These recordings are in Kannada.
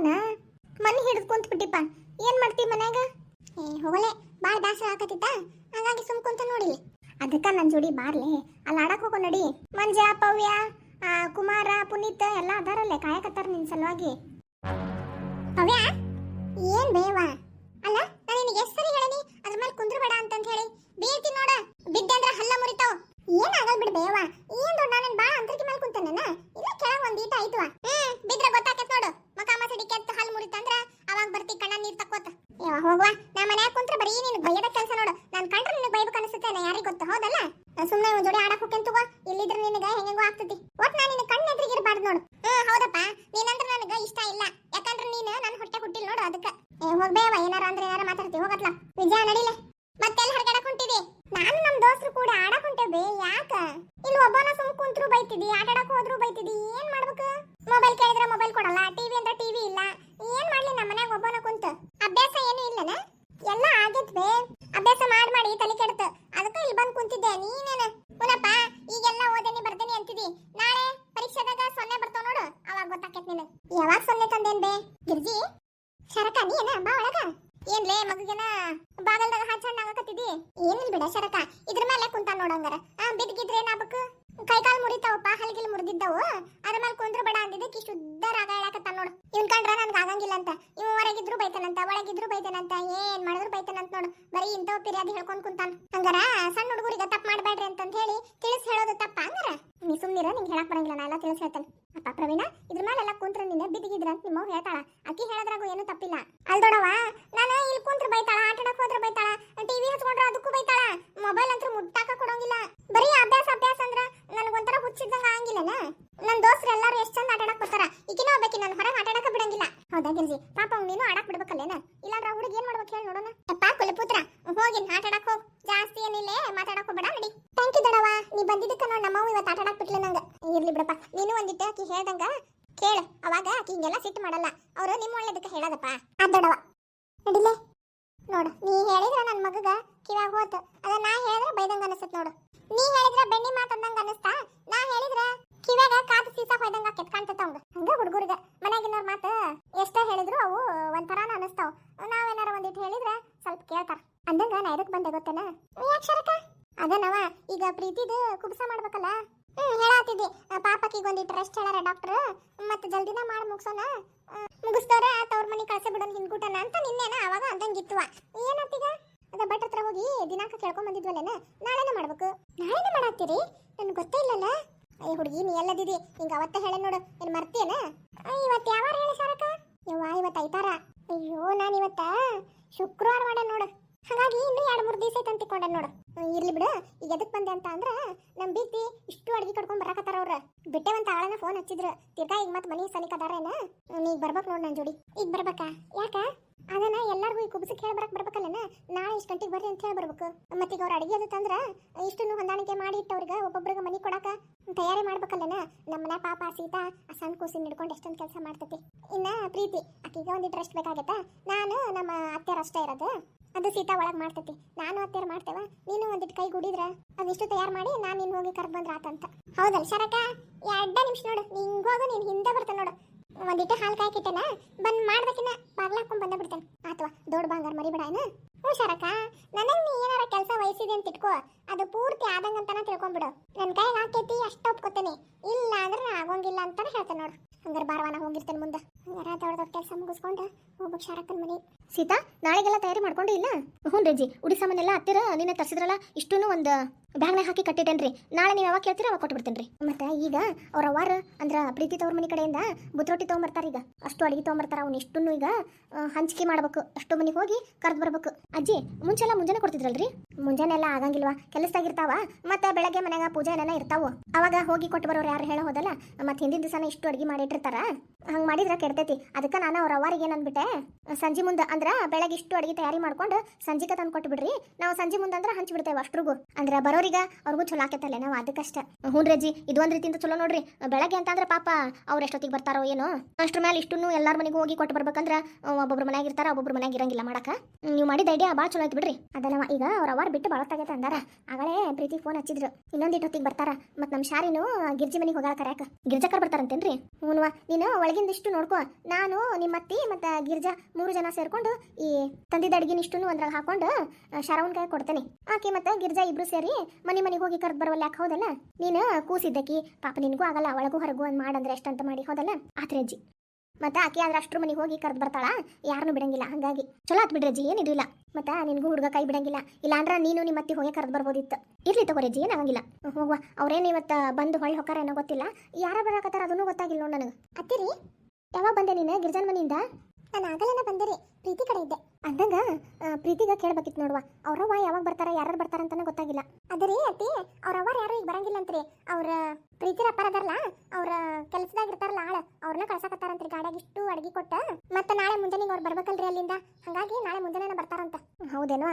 ಹೋಗೋಣ ಮನೆ ಹಿಡಿದು ಕುಂತ ಬಿಟ್ಟಿಪ್ಪ ಏನ್ ಮಾಡ್ತಿ ಮನ್ಯಾಗ? ಏ ಹೋಗಲೆ ಬಾಳ ದಾಸ ಆಕತ್ತಿತ್ತ ಹಾಗಾಗಿ ಸುಮ್ ಕುಂತ ನೋಡಿಲಿ. ಅದಕ್ಕ ನನ್ ಜೋಡಿ ಬಾರ್ಲಿ. ಅಲ್ಲಿ ಆಡಕ್ ಹೋಗೋ ನಡಿ. ಮಂಜ, ಪವ್ಯ ಕುಮಾರ, ಪುನೀತ್ ಎಲ್ಲ ಅದಾರಲ್ಲೇ, ಕಾಯಕತ್ತಾರ ನಿನ್ ಸಲುವಾಗಿ. ಪವ್ಯ, ಏನ್ ಬೇವಾ? ಅಲ್ಲ, ನಾನು ನಿನಗೆ ಎಷ್ಟು ಸರಿ ಹೇಳಿನಿ? ಅದ್ರ ಮೇಲೆ ಕುಂದ್ರಬೇಡ ಅಂತಂತ ಹೇಳಿ. ಬೀಳ್ತಿ ನೋಡ. ಬಿದ್ದೆ ಅಂದ್ರೆ ಹಲ್ಲ ಮುರಿತಾವ್. ಏನ್ ಆಗಲ್ ಬಿಡ್ ಬೇವ? ಏನ್ ದೊಡ್ಡ, ನಾನು ಬಾಳ ಅಂತರಿಕೆ ಮೇಲೆ ಕುಂತೇನ ಇಲ್ಲ ಕೆಳಗ್ ಒಂದ್ ಈಟ ಆಯ್ತು ಹ್ಮ್ ಬಿದ್ರೆ ಗೊತ್ತಾಕತ್ ನೋಡು ಮಕ ಮಸಡಿ ಕೆತ್ತ ಹಲ್ ಮುರಿತಂದ್ರ ಅವಾಗ ಬರ್ತಿ ಕಣ್ಣ ನೀರ್ ತಕ್ಕೋತ ಯವ್ವ ಹೋಗ್ವಾ ನಾ ಮನ್ಯಾಗ ಕುಂತ್ರ ಬರೀ ನೀನು ಬೈಯದ ಕೆಲಸ ನೋಡು ನಾನ್ ಕಂಡ್ರೆ ನಿನಗೆ ಬೈಬೇಕು ಅನಿಸುತ್ತೆ ನಾ ಯಾರಿಗ್ ಗೊತ್ತ ಹೌದಲ್ಲ ನಾನ್ ಸುಮ್ನೆ ಒಂದ್ ಜೋಡಿ ಆಡಕ್ ಹೋಗ್ತೇನೆ ತಗೋ ಇಲ್ಲಿದ್ರೆ ನಿನಗ ಹೆಂಗೆಂಗೋ ಆಗ್ತತಿ ಒಟ್ ನಾ ನಿನ್ನ ಕಣ್ಣ ಎದುರಿಗೆ ಇರಬಾರ್ದು ನೋಡು ಹ್ಮ್ ಹೌದಪ್ಪ ನೀನಂದ್ರೆ ನನಗ ಇಷ್ಟ ಇಲ್ಲ ಯಾಕಂದ್ರೆ ನೀನು ನನ್ನ ಹೊಟ್ಟೆ ಹುಟ್ಟಿಲ್ ನೋಡು ಅದಕ್ಕ ಏ ಹೋಗ್ಬೇವ ಏನಾರ ಅಂದ್ರೆ ಏನಾರ ಮಾತಾಡ್ತಿ ಹೋಗತ್ಲ ವಿಜಯ ನಡಿಲೆ ಮತ್ತೆಲ್ಲ ಹೊರಗಡೆ ಹೊಂಟಿದಿ ನಾನು ನಮ್ ದೋಸ್ತರು ಕೂಡ ಆಡಕ್ ಹೊಂಟೇವೆ ಯಾಕ ಇಲ್ಲಿ ಒಬ್ಬನ ಸುಮ್ ಕುಂತ್ರು ಬೈತಿದಿ ಆಟ ಆಡಕ್ ಹೋದ್ರು ಬೈತಿದಿ ಏನ್ ಮಾಡ್ಬೇಕು ಮೊಬೈಲ್ ಕೇಳಿದ್ರೆ ಮೊಬೈಲ್ ಕೊಡಲ್ಲ ಟಿವಿ ಅಂದ್ರೆ ಟಿವಿ ಇಲ್ಲ ಏನ್ ಮಾಡ್ಲಿ ನಮ್ಮ ಮನ್ಯಾಗ ಒಬ್ಬನ ಕುಂತ ಅಭ್ಯಾಸ ಏನು ಇಲ್ಲನ ಎಲ್ಲ ಆಗೈತ್ ಬೇ ಅಭ್ಯಾಸ ಮಾಡ್ ಮಾಡಿ ತಲೆ ಕೆಡ್ತ ಅದಕ್ಕ ಇಲ್ಲಿ ಬಂದ್ ಕುಂತಿದ್ದೆ ನೀನೇನ ಪುನಪ್ಪ ಈಗೆಲ್ಲ ಓದೇನಿ ಬರ್ದೇನಿ ಅಂತಿದಿ ನಾಳೆ ಪರೀಕ್ಷೆದಾಗ ಸೊನ್ನೆ ಬರ್ತಾವ ನೋಡು ಅವಾಗ ಗೊತ್ತಾಕೈತ್ ನಿನಗ್ ಯಾವಾಗ ಸೊನ್ನೆ ತಂದೇನ್ ಬೇ ಗಿರ್ಜಿ ಶರಕ ನೀನ ಬಾ ಒಳಗ ಏನ್ಲೇ ಮಗಗನ ಬಾಗಲ್ದಾಗ ಹಾಚಣ್ಣ ಆಗಕತ್ತಿದಿ ಏನಿಲ್ ಬಿಡ ಶರಕ ಇದ್ರ ಮೇಲೆ ಕುಂತ ನೋಡಂಗಾರ ಆ ಬಿದ್ಗಿದ್ರೆ ಏನಾಗ್ಬೇಕು ಕೈಕಾಲ್ ಮುರಿತಾವಪ್ಪ ಹಲ್ಗಿಲ್ ಮುರಿದಿದ್ದವು ಅದ್ರ ಮೇಲೆ ಕುಂದ್ರ ಬೇಡ ಅಂದಿದ್ದಕ್ಕೆ ಶುದ್ಧ ರಾಗ ಹೇಳಕತ್ತ ನೋಡು ಇವ್ನ್ ಕಂಡ್ರ ನನ್ಗೆ ಆಗಂಗಿಲ್ಲ ಅಂತ ಇವ್ ಹೊರಗಿದ್ರು ಬೈತಾನಂತ ಒಳಗಿದ್ರು ಬೈತಾನಂತ ಏನ್ ಮಾಡಿದ್ರು ಬೈತಾನಂತ ನೋಡು ಬರೀ ಇಂಥವ್ ಪಿರಿಯಾದಿ ಹೇಳ್ಕೊಂಡ್ ಕುಂತಾನ ಹಂಗಾರ ಸಣ್ಣ ಹುಡುಗರಿಗೆ ತಪ್ಪ ಮಾಡ್ಬೇಡ್ರಿ ಅಂತಂತ ಹೇಳಿ ತಿಳಿಸ್ ಹೇಳೋದು ತಪ್ಪ ಹಂಗಾರ ನೀ ಸುಮ್ನಿರ ನಿಂಗೆ ಹೇಳಕ್ ಬರಂಗಿಲ್ಲ, ನಾ ಎಲ್ಲ ತಿಳಿಸ್ ಹೇಳ್ತೇನೆ ಅಪ್ಪ ಪ್ರವೀಣ, ಇದ್ರ ಮೇಲೆಲ್ಲ ಕುಂತ್ರ ನಿನ್ನ ಬಿದ್ದಿಗಿದ್ರ ಅಂತ ನಿಮ್ಮ ಹೇಳ್ತಾಳ, ಅಕ್ಕಿ ಹೇಳದ್ರಾಗೂ ಏನು ತಪ್ಪಿಲ್ಲ. ಅಲ್ ದೊಡವ ನಾನು ಇಲ್ಲಿ ಕುಂತ್ರ ಬೈತಾಳ ಆಟ ಆಡಕ್ ಹೋದ್ರ ಬೈತಾಳ, ಟಿವಿ ಹಚ್ಕೊಂಡ್ರ ಅದಕ್ಕೂ ಬೈತಾಳ ಮೊಬೈಲ್ ಅಂತೂ ಮುಟ್ಟಾಕ ಕೊಡೋಂಗಿಲ್ಲ. ಬರೀ ಅಭ್ಯಾಸ ಅಭ್ಯಾಸ ಅಂದ್ರ ನನಗೊಂಥರ ಹುಚ್ಚಿದ್ದಂಗ ಆಗಿಲ್ಲನ? ನನ್ ದೋಸ್ತರು ಎಲ್ಲಾರು ಎಷ್ಟ್ ಚಂದ ಆಟ ಆಡಕ್ ಬರ್ತಾರ? ಈಗಿನ ಒಬ್ಬಾಕಿ ನಾನು ಹೊರಗೆ ಆಟ ಬಿಡಂಗಿಲ್ಲ. ಹೌದಾ ಗಿರ್ಜಿ? ಪಾಪ ಅವ್ನು ನೀನು ಆಡಕ್ ಬಿಡ್ಬೇಕಲ್ಲೇನ? ಇಲ್ಲಾಂದ್ರ ಹುಡುಗ ಏನ್ ಮಾಡ್ಬೇಕು ಹೇಳಿ ನೋಡೋಣ. ಅಪ್ಪ ಕುಲಪುತ್ರ, ಹೋಗಿ ಆಟ ಆಡಕ್ ಹೋಗ್. ಜಾಸ್ತಿ ಏನಿಲ್ಲೇ ಮಾತಾಡಕ್ ಹೋಗ್ಬೇಡ, ನಡಿ. ಥ್ಯಾಂಕ್ ಯು ದಡವಾ ನೀ ಬಂದಿದ್ದಕ್ಕ ನೋಡ್ ನಮ್ಮವ್ವ ಇವತ್ತು ಆಟ ಆಡಕ್ ಬಿಟ್ಲ ನಂಗ. ಇರ್ಲಿ ಬಿಡಪ್ಪ. ನೀನು ಒಂದಿಟ್ಟು ಆಕಿ ಹೇಳ್ದಂಗ ಕೇಳು. ಅವಾಗ ಆಕಿ ಹಿಂಗೆಲ್ಲ ಸಿಟ್ಟು ಮಾಡಲ್ಲ. ಅವ್ರು ನಿಮ್ಮ ಒಳ್ಳೇದಕ್ಕೆ ಹೇಳದಪ್ಪ. ಆ ದೊಡವ ನಡಿಲೆ. ನೋಡು, ನೀ ಹೇಳಿದ್ರ ನನ್ನ ಮಗಗ ಕಿವ್ಯಾಗ ಹೋತು. ಅದ ನಾ ಹೇಳಿದ್ರೆ ಬೈದಂಗ ಅನಿಸುತ್ತೆ ನೋಡು. ನೀ ಹೇಳಿದ್ರ ಬೆಣ್ಣಿ ಮಾತಂದಂಗ ಅನಸ್ತಾ ನಾ ಹೇಳಿದ್ರ ಕಿವ್ಯಾಗ ಕಾದು ಸೀಸಾ ಹೊಯ್ದಂಗ ಕೆತ್ ಕಾಣ್ತೈತ ಅವಂಗ ಹಂಗ ಹುಡುಗರಿಗೆ ಮನ್ಯಾಗಿನವ್ರ ಮಾತ ಎಷ್ಟ ಹೇಳಿದ್ರು ಅವು ಒಂಥರಾನ ಅನಸ್ತಾವ ನಾವೇನಾರ ಒಂದಿಟ್ಟು ಹೇಳಿದ್ರ ಸ್ವಲ್ಪ ಕೇಳ್ತಾರ. ಅಂದಂಗ ನಾ ಎದಕ್ ಬಂದೆ ಗೊತ್ತೇನ? ಅಕ್ಷರಕ ಅದನವ, ಈಗ ಪ್ರೀತಿದು ಕುಬ್ಸ ಮಾಡ್ಬೇಕಲ್ಲ? ಹ್ಮ್ ಹೇಳತ್ತಿದ್ದೆ ಪಾಪಕ್ಕೆ ಒಂದಿಟ್ಟು ರೆಸ್ಟ್ ಹೇಳಾರ ಡಾಕ್ಟರ್ ಮತ್ತೆ ಜಲ್ದಿನ ಮಾಡಿ ಮುಗಿಸೋಣ ಮುಗಿಸ್ದವ್ರ ತವ್ರ ಮನೆ ಕಳ್ಸಿ ಬಿಡೋನ್ ಹಿಂದ್ಗುಟನ ಅಂತ ನಿನ್ನೆನ ಅವಾಗ ಅಂದಂಗಿತ್ತುವ ಏನತ್ತೀಗ ಅದ ಭಟ್ ಹತ್ರ ಹೋಗಿ ದಿನಾಂಕ ಕೇಳ್ಕೊಂಡ್ ಬಂದಿದ್ವಲ್ಲೇನ? ನಾಳೆನೇ ಮಾಡ್ಬೇಕು. ನಾಳೆನೇ ಮಾಡತ್ತೀರಿ? ನನ್ಗೆ ಗೊತ್ತೇ ಇಲ್ಲಲ್ಲ. ಅಯ್ಯ ಹುಡುಗಿ, ನೀ ಎಲ್ಲದಿದಿ. ಹಿಂಗ ಅವತ್ತ ಹೇಳ ನೋಡು. ಏನ್ ಅಯ್ಯ ಇವತ್ತು ಯಾವಾರ ಹೇಳಿ ಸಾರಕ ಯವ್ವ ಇವತ್ತು ಐತಾರ. ಅಯ್ಯೋ, ನಾನು ಇವತ್ತ ಶುಕ್ರವಾರ ಮಾಡ ನೋಡು. ಹಾಗಾಗಿ ಇನ್ನೂ ಎರಡು ಮೂರು ದಿವಸ ಐತೆ ಅಂತಿಕೊಂಡೆ ನೋಡು. ಇರ್ಲಿ ಬಿಡು. ಈಗ ಎದಕ್ ಬಂದೆ ಅಂತ ಅಂದ್ರೆ ನಮ್ ಬೀತಿ ಇಷ್ಟು ಅಡಿಗೆ ಕಟ್ಕೊಂಡ್ ಬರಾಕತ್ತಾರ ಅವ್ರ. ಬಿಟ್ಟೆವಂತ ಆಳನ ಫೋನ್ ಹಚ್ಚಿದ್ರು. ತಿರ್ಗಾ ಈಗ ಮತ್ತೆ ಮನೆ ಸನಿಕ ಅದಾರೇನ ನೀಗ್ ಬರ್ಬೇಕು ನೋಡ್ ನನ್ ಜೋಡಿ. ಈಗ ಬರ್ಬೇಕಾ? ಯಾಕ? ಅದನ್ನ ಎಲ್ಲಾರ್ಗೂ ಈ ಕುಬ್ಸಕ್ಕೆ ಹೇಳಿ ಬರಕ್ ಬರ್ಬೇಕಲ್ಲನ? ನಾಳೆ ಇಷ್ಟು ಗಂಟೆಗೆ ಬರ್ರಿ ಅಂತ ಹೇಳಿ ಬರ್ಬೇಕು. ಮತ್ತೆ ಈಗ ಅವ್ರ ಅಡಿಗೆ ಅದು ತಂದ್ರ ಇಷ್ಟನ್ನು ಹೊಂದಾಣಿಕೆ ಮಾಡಿ ಇಟ್ಟವ್ರಿಗೆ ಒಬ್ಬೊಬ್ರಿಗೆ ಮನಿ ಕೊಡಾಕ ತಯಾರಿ ಮಾಡ್ಬೇಕಲ್ಲನ? ನಮ್ಮ ಮನೆ ಪಾಪ ಸೀತಾ, ಆ ಸಣ್ಣ ಕೂಸಿನ ಹಿಡ್ಕೊಂಡು ಎಷ್ಟೊಂದು ಕೆಲಸ ಮಾಡ್ತೈತಿ. ಇನ್ನ ಪ್ರೀತಿ. ಆಕಿಗೆ ಒಂದಿಟ್ಟು ರೆಸ್ಟ್ ಬೇಕಾಗತ್ತ ನಾನು ನಮ್ಮ ಅತ್ತೆಯರ ಅಷ್ಟೇ ಇರೋದು. ಅದು ಸೀತಾ ಒಳಗೆ ಮಾಡ್ತತಿ. ನಾನು ಅತ್ತೆಯರ್ ಮಾಡ್ತೇವ? ನೀನು ಒಂದಿಟ್ಟು ಕೈ ಗುಡಿದ್ರ? ಅದಿಷ್ಟು ತಯಾರು ಮಾಡಿ ನಾನು ನಿನ್ ಹೋಗಿ ಕರ್ ಬಂದ್ರ ಆತಂತ ಹೌದಲ್ ಶರಕ? ಎರಡ ನಿಮಿಷ ನೋಡು. ನಿಂಗ್ ಹೋಗು, ನೀನ್ ಹಿಂದೆ ಬರ್ತಾನೆ ನೋಡು. ಒಂದಿಟ್ಟು ಹಾಲು ಕಾಯ್ಕಿಟ್ಟೆನ ಬಂದ್ ಮಾಡ್ಬೇಕಿನ ಬಾಗ್ಲಾಕೊಂಡ್ ಬಂದ ಬಿಡ್ತೇನೆ. ಆತ್ವಾ ದೊಡ್ಡ ಬಂಗಾರ ಮರಿಬೇಡ ಏನ? ಹ್ಞೂ ಶರಕ, ನನಗೆ ನೀ ಏನಾರ ಕೆಲಸ ವಹಿಸಿದೆ ಅಂತ ಇಟ್ಕೋ. ಅದು ಪೂರ್ತಿ ಆದಂಗಂತನ ತಿಳ್ಕೊಂಡ್ಬಿಡು ನನ್ನ ಕೈಗೆ ಹಾಕೈತಿ ಅಷ್ಟು ಒಪ್ಕೋತೇನೆ. ಇಲ್ಲ ಅಂದ್ರೆ ಆಗೋಂಗಿಲ್ಲ ಅಂತಾನೆ ಹೇಳ್ತೇನೆ ನೋಡು. ಹಂಗಾರೆ ಬಾರವಾನ ಹೋಗಿರ್ತೇನೆ ಮುಂದೆ. ಹಂಗಾರ ದೊಡ್ಡ ಕೆಲಸ ಮುಗಿಸ್ಕೊಂಡು ಹೋಗ್ಬೇಕು ಶಾರಕ್ಕನ ಮನೆ. ಸೀತಾ, ನಾಳೆಗೆಲ್ಲ ತಯಾರಿ ಮಾಡ್ಕೊಂಡು ಇಲ್ಲ? ಹ್ಞೂ ರೇಜಿ, ಉಡಿ ಸಾಮಾನೆಲ್ಲ ಹತ್ತಿರ, ನಿನ್ನೆ ತರಿಸಿದ್ರಲ್ಲ ಇಷ್ಟೂ ಒಂದು ಬ್ಯಾಗ್ನಾಗ ಹಾಕಿ ಕಟ್ಟಿಟ್ಟೇನ್ರಿ ನಾಳೆ ನೀವು ಯಾವಾಗ ಕೇಳ್ತೀರ ಅವಾಗ ಕೊಟ್ಬಿಡ್ತೀನಿ ರೀ ಮತ್ತೆ ಈಗ ಅವ್ರ ಅವ್ವಾರ ಅಂದ್ರ ಪ್ರೀತಿ ತವ್ರ ಮನೆ ಕಡೆಯಿಂದ ಬುದ್ರೊಟ್ಟಿ ತೊಗೊಂಬರ್ತಾರ ಈಗ. ಅಷ್ಟು ಅಡಿಗೆ ತೊಗೊಂಬರ್ತಾರ ಅವ್ನು ಇಷ್ಟನ್ನು ಈಗ ಹಂಚಿಕೆ ಮಾಡ್ಬೇಕು. ಅಷ್ಟು ಮನೆಗೆ ಹೋಗಿ ಕರೆದು ಬರ್ಬೇಕು. ಅಜ್ಜಿ, ಮುಂಚೆಲ್ಲ ಮುಂಜಾನೆ ಕೊಡ್ತಿದ್ರಲ್ರಿ? ಮುಂಜಾನೆ ಎಲ್ಲ ಆಗಂಗಿಲ್ವಾ? ಕೆಲಸದಾಗಿರ್ತಾವ, ಮತ್ತೆ ಬೆಳಗ್ಗೆ ಮನೆಯಾಗ ಪೂಜೆ ಎಲ್ಲ ಇರ್ತಾವ. ಅವಾಗ ಹೋಗಿ ಕೊಟ್ಟು ಬರೋರು ಯಾರು ಹೇಳೋ ಹೋದಲ್ಲ, ಮತ್ತೆ ಹಿಂದಿನ ದಿವಸನ ಇಷ್ಟು ಅಡಿಗೆ ಮಾಡಿಟ್ಟಿರ್ತಾರ. ಹಂಗೆ ಮಾಡಿದ್ರೆ ಕೆಡ್ತೈತಿ. ಅದಕ್ಕೆ ನಾನು ಅವ್ರ ಅವ್ವಾರಿಗೆ ಏನಂದ್ಬಿಟ್ಟೆ ಸಂಜೆ ಮುಂದೆ ಅಂದ್ರೆ ಬೆಳಗ್ಗೆ ಇಷ್ಟು ಅಡಿಗೆ ತಯಾರಿ ಮಾಡ್ಕೊಂಡು ಸಂಜೆಗೆ ತಂದು ಕೊಟ್ಟು ಬಿಡ್ರಿ ನಾವು ಸಂಜೆ ಮುಂದೆ ಅಂದ್ರೆ ಹಂಚಿ ಬಿಡ್ತೇವೆ ಅಷ್ಟ್ರಿಗೂ. ಅಂದ್ರೆ ಬರೋರಿಗ ಅವ್ರಿಗೂ ಚಲೋ ಆಕೈತಲ್ಲ ನಾವು ಅದಕ್ಕಷ್ಟ. ಹ್ಞೂ ರಜ್ಜಿ, ಇದು ಒಂದು ರೀತಿಯಿಂದ ಚಲೋ ನೋಡ್ರಿ. ಬೆಳಗ್ಗೆ ಅಂತಂದ್ರೆ ಪಾಪ ಅವ್ರು ಎಷ್ಟೊತ್ತಿಗೆ ಬರ್ತಾರೋ ಏನೋ. ಅಷ್ಟ್ರ ಮೇಲೆ ಇಷ್ಟನ್ನು ಎಲ್ಲಾರ ಮನೆಗೆ ಹೋಗಿ ಕೊಟ್ಟು ಬರ್ಬೇಕಂದ್ರೆ ಒಬ್ಬೊಬ್ರು ಮನೆಯಾಗ ಇರ್ತಾರ, ಒಬ್ಬೊಬ್ರು ಮನ್ಯಾಗ ಇರಂಗಿಲ್ಲ ಮಾಡಕ. ನೀವು ಮಾಡಿದ ಐಡಿಯಾ ಭಾಳ ಚಲೋ ಆಯ್ತು ಬಿಡ್ರಿ. ಅದಲ್ಲ ಈಗ ಅವ್ರ ಅವರ್ ಬಿಟ್ಟು ಭಾಳತ್ತಾಗೈತೆ ಅಂದಾರ. ಆಗಲೇ ಪ್ರೀತಿ ಫೋನ್ ಹಚ್ಚಿದ್ರು. ಇನ್ನೊಂದು ಇಟ್ಟೊತ್ತಿಗೆ ಬರ್ತಾರ. ಮತ್ತು ನಮ್ಮ ಶಾರಿನೂ ಗಿರ್ಜಿ ಮನೆಗೆ ಹೋಗಾಳ ಕರ್ಯಾಕ. ಗಿರ್ಜಕ್ಕರ್ ಬರ್ತಾರಂತೇನ್ರಿ? ಹ್ಞೂ ಹ್ಞೂ ನೀನು ಒಳಗಿಂದ ಇಷ್ಟು ನೋಡ್ಕೊ. ನಾನು ನಿಮ್ಮ ಅತ್ತಿ ಮತ್ತು ಗಿರ್ಜಾ ಮೂರು ಜನ ಸೇರ್ಕೊಂಡು ಈ ತಂದಿದ್ದ ಅಡ್ಗಿನ ಇಷ್ಟನ್ನು ಒಂದ್ರಾಗ ಹಾಕೊಂಡು ಶರವನ್ ಕೈ ಕೊಡ್ತೇನೆ. ಆಕೆ ಮತ್ತು ಗಿರ್ಜಾ ಇಬ್ರು ಸೇರಿ ಮನೆ ಮನೆಗೆ ಹೋಗಿ ಕರೆದು ಬರವಲ್ಲ ಯಾಕೆ ಹೌದಲ್ಲ? ನೀನು ಕೂಸಿದ್ದಕ್ಕಿ, ಪಾಪ ನಿನಗೂ ಆಗಲ್ಲ ಒಳಗೂ ಹೊರಗೂ ಒಂದು ಮಾಡಂದ್ರೆ ಎಷ್ಟಂತ ಮಾಡಿ, ಹೋದಲ್ಲ? ಆತ್ರಿ ಅಜ್ಜಿ. ಮತ್ತೆ ಆಕೆ ಆದ್ರೆ ಅಷ್ಟ್ರ ಮನೆಗೆ ಹೋಗಿ ಕರೆದು ಬರ್ತಾಳ ಯಾರನ್ನೂ ಬಿಡಂಗಿಲ್ಲ, ಹಂಗಾಗಿ. ಚಲೋ ಆತ್ ಬಿಡ್ರಜ್ಜಿ ಏನಿದು ಇಲ್ಲ. ಮತ್ತೆ ನಿನಗೂ ಹುಡುಗ ಕೈ ಬಿಡಂಗಿಲ್ಲ. ಇಲ್ಲಾಂದ್ರೆ ನೀನು ನಿಮ್ಮ ಮತ್ತೆ ಹೋಗಿ ಕರೆದು ಬರ್ಬೋದಿತ್ತು. ಇರ್ಲಿ ತಗೋರಿ ಅಜ್ಜಿ ಏನಾಗಂಗಿಲ್ಲ ಹೋಗುವ. ಅವ್ರೇನು ಇವತ್ತು ಬಂದು ಹೊಳ್ಳಿ ಹೊಕ್ಕಾರ ಏನೋ ಗೊತ್ತಿಲ್ಲ. ಯಾರ ಬರಾಕತ್ತಾರ ಅದನ್ನೂ ಗೊತ್ತಾಗಿಲ್ಲ ನೋಡು ನನಗೆ. ಅತ್ತಿರಿ ಯಾವಾಗ ಬಂದೆ ನೀನು ಗಿರ್ಜನ್ ಮನೆಯಿಂದ? ನಾನು ಆಗಲೇನ ಬಂದಿರಿ ಪ್ರೀತಿ ಕಡೆ ಇದ್ದೆ. ಅಂದಂಗ ಪ್ರೀತಿಗ ಕೇಳ್ಬೇಕಿತ್ತು ನೋಡುವ. ಅವ್ರವ್ವ ಯಾವಾಗ ಬರ್ತಾರ ಯಾರು ಬರ್ತಾರ ಅಂತಾನೆ ಗೊತ್ತಾಗಿಲ್ಲ. ಅದರಿ ಅತ್ತಿ ಅವ್ರ ಅವ್ವಾರ ಯಾರು ಈಗ ಬರಂಗಿಲ್ಲ ಅಂತ್ರಿ. ಅವ್ರ ಪ್ರೀತಿ ಅಪ್ಪಾರ ಅದಾರಲ್ಲ ಅವ್ರ ಕೆಲ್ಸದಾಗ ಇರ್ತಾರಲ್ಲ ಆಳ ಅವ್ರನ್ನ ಕಳ್ಸಾಕತ್ತಾರಂತ್ರಿ ಗಾಡಿಯಾಗ ಇಷ್ಟು ಅಡ್ಗಿ ಕೊಟ್ಟ ಮತ್ತೆ ನಾಳೆ ಮುಂಜಾನೆ ಅವ್ರು ಬರ್ಬೇಕಲ್ರಿ ಅಲ್ಲಿಂದ. ಹಂಗಾಗಿ ನಾಳೆ ಮುಂಜಾನೆ ಬರ್ತಾರಂತ. ಹೌದೇನೋ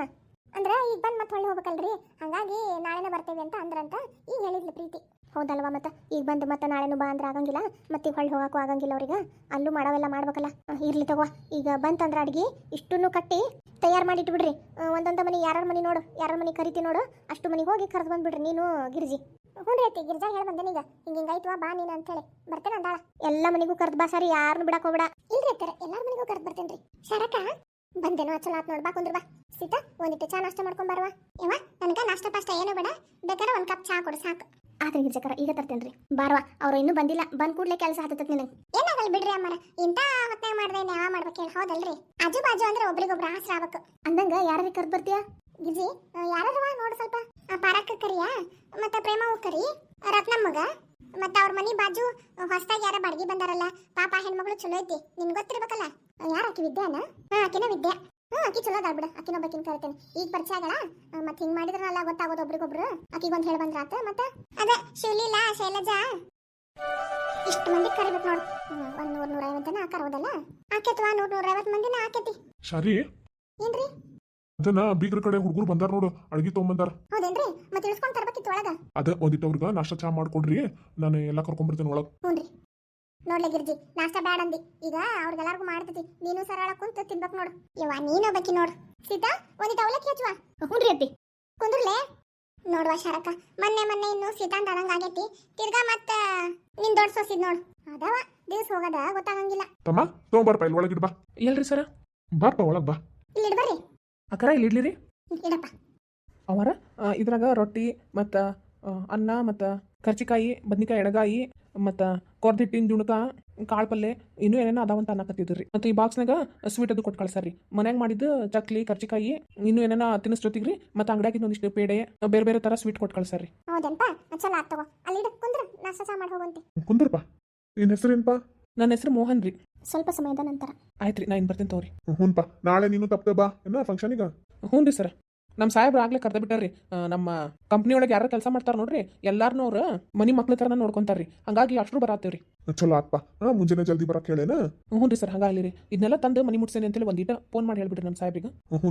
ಅಂದ್ರೆ ಈಗ ಬಂದ್ ಮತ್ತೆ ಹೊಳ್ಳಿ ಹೋಗ್ಬೇಕಲ್ರಿ. ಹಂಗಾಗಿ ನಾಳೆನೇ ಬರ್ತೇವೆ ಅಂತ ಅಂದ್ರಂತ ಈಗ ಹೇಳಿದ್ಲು ಪ್ರೀತಿ. ಹೌದಲ್ವಾ ಮತ್ತೆ? ಈಗ ಬಂದು ಮತ್ತೆ ನಾಳೆನೂ ಬಾ ಅಂದ್ರೆ ಆಗಂಗಿಲ್ಲ. ಮತ್ತೆ ಹೊಳ್ಳಿ ಹೋಗಕ್ಕೂ ಆಗಂಗಿಲ್ಲ ಅವ್ರಿಗೆ. ಅಲ್ಲೂ ಮಾಡವೆಲ್ಲ ಮಾಡ್ಬೇಕಲ್ಲ. ಇರ್ಲಿ ತಗೋ. ಈಗ ಬಂತಂದ್ರೆ ಅಡ್ಗಿ ಇಷ್ಟನ್ನು ಕಟ್ಟಿ ತಯಾರು ಮಾಡಿ ಇಟ್ಬಿಡ್ರಿ ಆ, ಒಂದೊಂದು ಮನೆ ಯಾರ ಮನೆ ನೋಡು. ಯಾರ ಮನೆ ಕರಿತಿ ನೋಡು. ಅಷ್ಟು ಮನೆಗೆ ಹೋಗಿ ಕರೆದು ಬಂದ್ಬಿಡ್ರಿ ನೀನು ಗಿರ್ಜಿ. ಹ್ಞೂ ರೀ ಗಿರ್ಜಾ ಹೇಳಿ ಬಂದೆ ಈಗ ಹಿಂಗೆ ಹಿಂಗಾಯ್ತು ಬಾ ನೀನು ಅಂತೇಳಿ ಬರ್ತೇನೆ ಅಂದಾಳ. ಎಲ್ಲ ಮನೆಗೂ ಕರೆದು ಬಾ ಸರಿ ಯಾರನ್ನು ಬಿಡಕ್ ಹೋಗ್ಬೇಡ. ಇಲ್ರಿ ಅತ್ತರ ಎಲ್ಲಾರ ಮನೆಗೂ ಕರೆದು ರೀ. ಸರಕ ಬಂದೇನೋ ಚಲೋ ಆತ್ ನೋಡ್ಬಾ ಕುಂದ್ರ ಬಾ. ಸೀತಾ ಒಂದಿಟ್ಟು ಚಾ ನಾಷ್ಟ ಮಾಡ್ಕೊಂಡ್ ಬರ್ವಾ ಯವ್ವ ನನಗ ನಾಷ್ಟ ಪಾಷ್ಟ ಏನು ಬೇಡ. ಬೇಕಾದ್ರೆ ಒಂದು ಕಪ್ ಚಾ ಕೊಡು ಸಾಕು. ಆದ್ರೆ ಗಿರ್ಜಕರ ಈಗ ತರ್ತೇನ್ರಿ. ಬಾರ್ವಾ ಅವ್ರು ಇನ್ನೂ ಬಂದಿಲ್ಲ. ಬಂದ್ ಕೂಡ್ಲೆ ಕೆಲಸ ಹತ್ತತ್ ನಿನಗೆ. ಏನಾಗಲ್ಲ ಬಿಡ್ರಿ ಅಮ್ಮರ ಇಂತ ಹೊತ್ತಾಗ ಮಾಡ್ದೆ ಯಾವ ಮಾಡ್ಬೇಕು ಹೇಳಿ. ಹೌದಲ್ರಿ? ಆಜು ಬಾಜು ಅಂದ್ರೆ ಒಬ್ರಿಗೊಬ್ರು ಆಸರ ಆಗ್ಬೇಕು. ಅಂದಂಗ ಯಾರಿಗೆ ಕರೆದು ಬರ್ತೀಯಾ? ಗಿಜಿ ಯಾರವ ನೋಡು ಸ್ವಲ್ಪ. ಪಾರಕ್ಕ ಕರಿಯ? ಮತ್ತೆ ಪ್ರೇಮವು ಕರಿ? ರತ್ನಮ್ಮಗ ಮತ್ತೆ ಅವ್ರ ಮನಿ ಬಾಜು ಹೊಸದಾಗಿ ಯಾರ ಬಾಡಿಗೆ ಬಂದಾರಲ್ಲ ಪಾಪ ಹೆಣ್ಮಗಳು ಚಲೋ ಐತಿ. ನಿನ್ ಗೊತ್ತಿರ್ಬೇಕಲ್ಲ? ಯಾರಾಕಿ ವಿದ್ಯಾನ? ಹಾ ಆಕಿನ ವಿದ್ಯಾ. ಹ್ಮ್ ಆಕಿ ಚಲೋ ಅದಾಳ ಬಿಡು. ಆಕಿನೊಬ್ಬಕಿನ ಕರಿತೇನೆ. ಈಗ ಪರಿಚಯ ಆಗಲ್ಲ ಮತ್ತೆ ಹಿಂಗ್ ಮಾಡಿದ್ರಲ್ಲ ಗೊತ್ತಾಗೋದು ಒಬ್ರಿಗೊಬ್ರು. ಆಕಿಗೊಂದ್ ಹೇಳಿ ಬಂದ್ರಾತ. ಮತ್ತೆ? ಅದ ಶಿವಲೀಲಾ ಶೈಲಜಾ. ಇಷ್ಟು ಮಂದಿ ಕರಿಬೇಕು ನೋಡು. ಒಂದ್ ನೂರ್ ನೂರ ಐವತ್ತು ಜನ ಆಕಾರವದಲ್ಲ ಆಕೇತ್ವಾ ನೂರ್ ನೂರ ಐವತ್ತು ಮಂದಿನ ಆಕೇತಿ. ಸರಿ ಏನ್ರಿ? ಅದನ್ನ ಬೀಗ್ರ ಕಡೆ ಹುಡುಗರು ಬಂದಾರ ನೋಡು ಅಡ್ಗಿ ತಗೊಂಬಂದಾರ. ಹೌದೇನ್ರಿ? ಮತ್ತೆ ಇಳಿಸ್ಕೊಂಡ್ ತರ್ಬೇಕಿತ್ತು ಒಳಗ? ಅದ ಒಂದಿಟ್ಟು ಅವ್ರಿಗೆ ನಾಷ್ಟ ಚಾ ಮಾಡ್ಕೊಡ್ರಿ. ನಾನು ಎಲ್ಲ ಕರ್ಕೊಂಡ್ಬರ್ತೇನೆ ಒಳಗ್. ಹ್ಞೂನ್ರಿ ನೋಡ್ಲೆ ಗಿರ್ಜಿ ನಾಷ್ಟ ಬ್ಯಾಡ ಅಂದಿ. ಈಗ ಅವ್ರಿಗೆಲ್ಲರಿಗೂ ಮಾಡ್ತತಿ. ನೀನು ಸರಳ ಕುಂತ ತಿನ್ಬೇಕು ನೋಡು. ಯವ್ವ ನೀನು ಬಕ್ಕಿ ನೋಡು. ಸೀತಾ ಒಂದು ಅವಲಕ್ಕಿ ಹಚ್ಚುವ. ಹ್ಞೂ ರೀ ಅತ್ತಿ. ಕುಂದ್ರಲೆ? ನೋಡುವ ಶರಕ ಮೊನ್ನೆ ಮೊನ್ನೆ ಇನ್ನು ಸೀತಾಂತ ಅದಂಗ ಆಗೈತಿ. ತಿರ್ಗಾ ಮತ್ತ ನಿನ್ ದೊಡ್ಡ ಸೊಸಿದ್ ನೋಡು. ಅದವ ದಿವ್ಸ ಹೋಗದ ಗೊತ್ತಾಗಂಗಿಲ್ಲ. ತಮ್ಮ ತೊಗೊಂಬಾರಪ್ಪ ಇಲ್ಲಿ ಒಳಗಿಡ್ ಬಾ. ಎಲ್ರಿ ಸರ? ಬಾರ್ಪ ಒಳಗ್ ಬಾ. ಇಲ್ಲಿ ಇಡ್ಬರ್ರಿ ಅಕ್ಕರ ಇಲ್ಲಿ ಇಡ್ಲಿ ರೀ ಇಡಪ್ಪ. ಅವರ? ಇದ್ರಾಗ ರೊಟ್ಟಿ ಮತ್ತು ಅನ್ನ ಮತ್ತು ಕರ್ಚಿಕಾಯಿ ಬದ್ನಿಕಾಯಿ ಎಡಗಾಯಿ ಮತ್ತು ಕೊರ್ದಿಟ್ಟಿನ ಜುಣಕ ಕಾಳು ಪಲ್ಲೆ ಇನ್ನೂ ಏನೇನೋ ಅದಾವಂತ ಅನ್ನಕತ್ತಿದ್ರಿ. ಮತ್ತು ಈ ಬಾಕ್ಸ್ನಾಗ ಸ್ವೀಟ್ ಅದು ಕೊಟ್ಟು ಕಳ್ಸಾರಿ ಮನ್ಯಾಗ ಮಾಡಿದ್ದು ಚಕ್ಲಿ ಕರ್ಚಿಕಾಯಿ ಇನ್ನೂ ಏನೇನೋ ರೀ ಮತ್ತು ಅಂಗಡಿಯಾಗಿಂದ ಒಂದಿಷ್ಟು ಪೇಡೆ ಬೇರೆ ಬೇರೆ ಥರ ಸ್ವೀಟ್ ಕೊಟ್ಟು ಕಳ್ಸಾರಿ ಹೌದೇನ್ಪ? ಚಲೋ ಆತ್ ತಗೋ. ಅಲ್ಲಿ ಇಡ ಕುಂದ್ರ. ನಾಷ್ಟ ಚಾ ಮಾಡಿ ಹೋಗಂತಿ. ಕುಂದ್ರಪ್ಪ? ನಿನ್ನ ಹೆಸರೇನಪ್ಪ ನನ್ನ ಹೆಸರು ಮೋಹನ್ ರೀ. ಸ್ವಲ್ಪ ಸಮಯದ ನಂತರ. ಆಯ್ತು ರೀ ನಾ ಇನ್ನು ಬರ್ತೀನಿ ತಗೋರಿ. ಹ್ಞೂನ್ಪ. ನಾಳೆ ನೀನು ತಪ್ಪದೆ ಬಾ. ಏನ ಫಂಕ್ಷನಿಗ ಹ್ಞೂ ರೀ ಸರ್. ನಮ್ಮ ಸಾಹೇಬ್ರು ಆಗ್ಲೇ ಕರ್ದ ಬಿಟ್ಟಾರ್ರಿ. ನಮ್ಮ ಕಂಪ್ನಿ ಒಳಗೆ ಯಾರು ಕೆಲಸ ಮಾಡ್ತಾರ ನೋಡ್ರಿ ಎಲ್ಲಾರನು ಅವ್ರು ಮನಿ ಮಕ್ಳ ತರನ ನೋಡ್ಕೊಂತಾರ್ರಿ. ಹಂಗಾಗಿ ಅಷ್ಟ್ರು ಬರತ್ತೇವ್ರಿ ಚಲೋ ಆತ್ಪ. ಹಾ ಮುಂಜಾನೆ ಜಲ್ದಿ ಬರಕ್ ಹೇಳೇನ? ಹ್ಞೂ ರೀ ಸರ್ ಹಂಗಾಗಲಿ ರೀ ಇದನ್ನೆಲ್ಲ ತಂದು ಮನಿ ಮುಟ್ಸೇನೆ ಅಂತೇಳಿ ಒಂದಿಟ ಫೋನ್ ಮಾಡಿ ಹೇಳ್ಬಿಟ್ರಿ ನಮ್ಮ ಸಾಹೇಬ್ರಿಗೆ.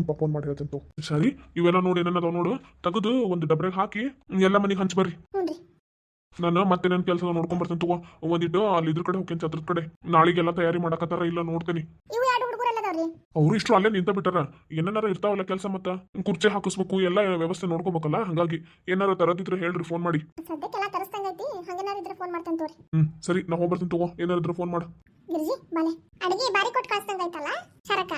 ಪಾ ಫೋನ್ ಮಾಡಿ ಹೇಳ್ತೇನೆ ಸರಿ ಇವೆಲ್ಲ ನೋಡಿ ಏನೇನದಾವ ನೋಡು. ತೆಗೆದು ಒಂದು ಡಬ್ರೆಗೆ ಹಾಕಿ ಎಲ್ಲ ಮನಿಗೆ ಹಂಚ್ ಬರ್ರಿ. ನಾನು ಮತ್ತೆ ನನ್ನ ಕೆಲಸ ನೋಡ್ಕೊಂಡ್ ಬರ್ತೇನೆ ತಗೋ. ಒಂದಿಟ್ಟು ಅಲ್ಲಿ ಇದ್ರ ಕಡೆ ಹೋಗ್ತೇನೆ ಚದ್ರದ ಕಡೆ. ನಾಳೆಗೆಲ್ಲ ತಯಾರಿ ಮಾಡಕತ್ತಾರ ಇಲ್ಲ ನೋಡ್ತೇನೆ ಇವು ಎರಡು ಹುಡುಗರೆಲ್ಲ ಅದಾವ್ರಿ ಅವ್ರು ಇಷ್ಟು ಅಲ್ಲೇ ನಿಂತ ಬಿಟ್ಟಾರ ಏನಾರ ಇರ್ತಾವಲ್ಲ ಕೆಲಸ ಮತ್ತ? ಕುರ್ಚಿ ಹಾಕಿಸ್ಬೇಕು ಎಲ್ಲ ವ್ಯವಸ್ಥೆ ನೋಡ್ಕೋಬೇಕಲ್ಲ? ಹಂಗಾಗಿ ಏನಾರ ತರದಿದ್ರೆ ಹೇಳ್ರಿ ಫೋನ್ ಮಾಡಿ. ಸದ್ಯಕ್ಕೆಲ್ಲ ತರಿಸ್ತಂಗೈತಿ ಹಂಗೇನಾರ ಇದ್ರೆ ಫೋನ್ ಮಾಡ್ತೇನೆ ತೋರಿ. ಹ್ಮ್ ಸರಿ ನಾ ಹೋಗ್ಬರ್ತೀನಿ ತಗೋ. ಏನಾರ ಇದ್ರೆ ಫೋನ್ ಮಾಡು. ಗಿರ್ಜಿ ಬಾಲೆ ಅಡಿಗೆ ಬಾರಿ ಕೊಟ್ಟು ಕಳಿಸ್ತಂಗೈತಲ್ಲ ಶರಕ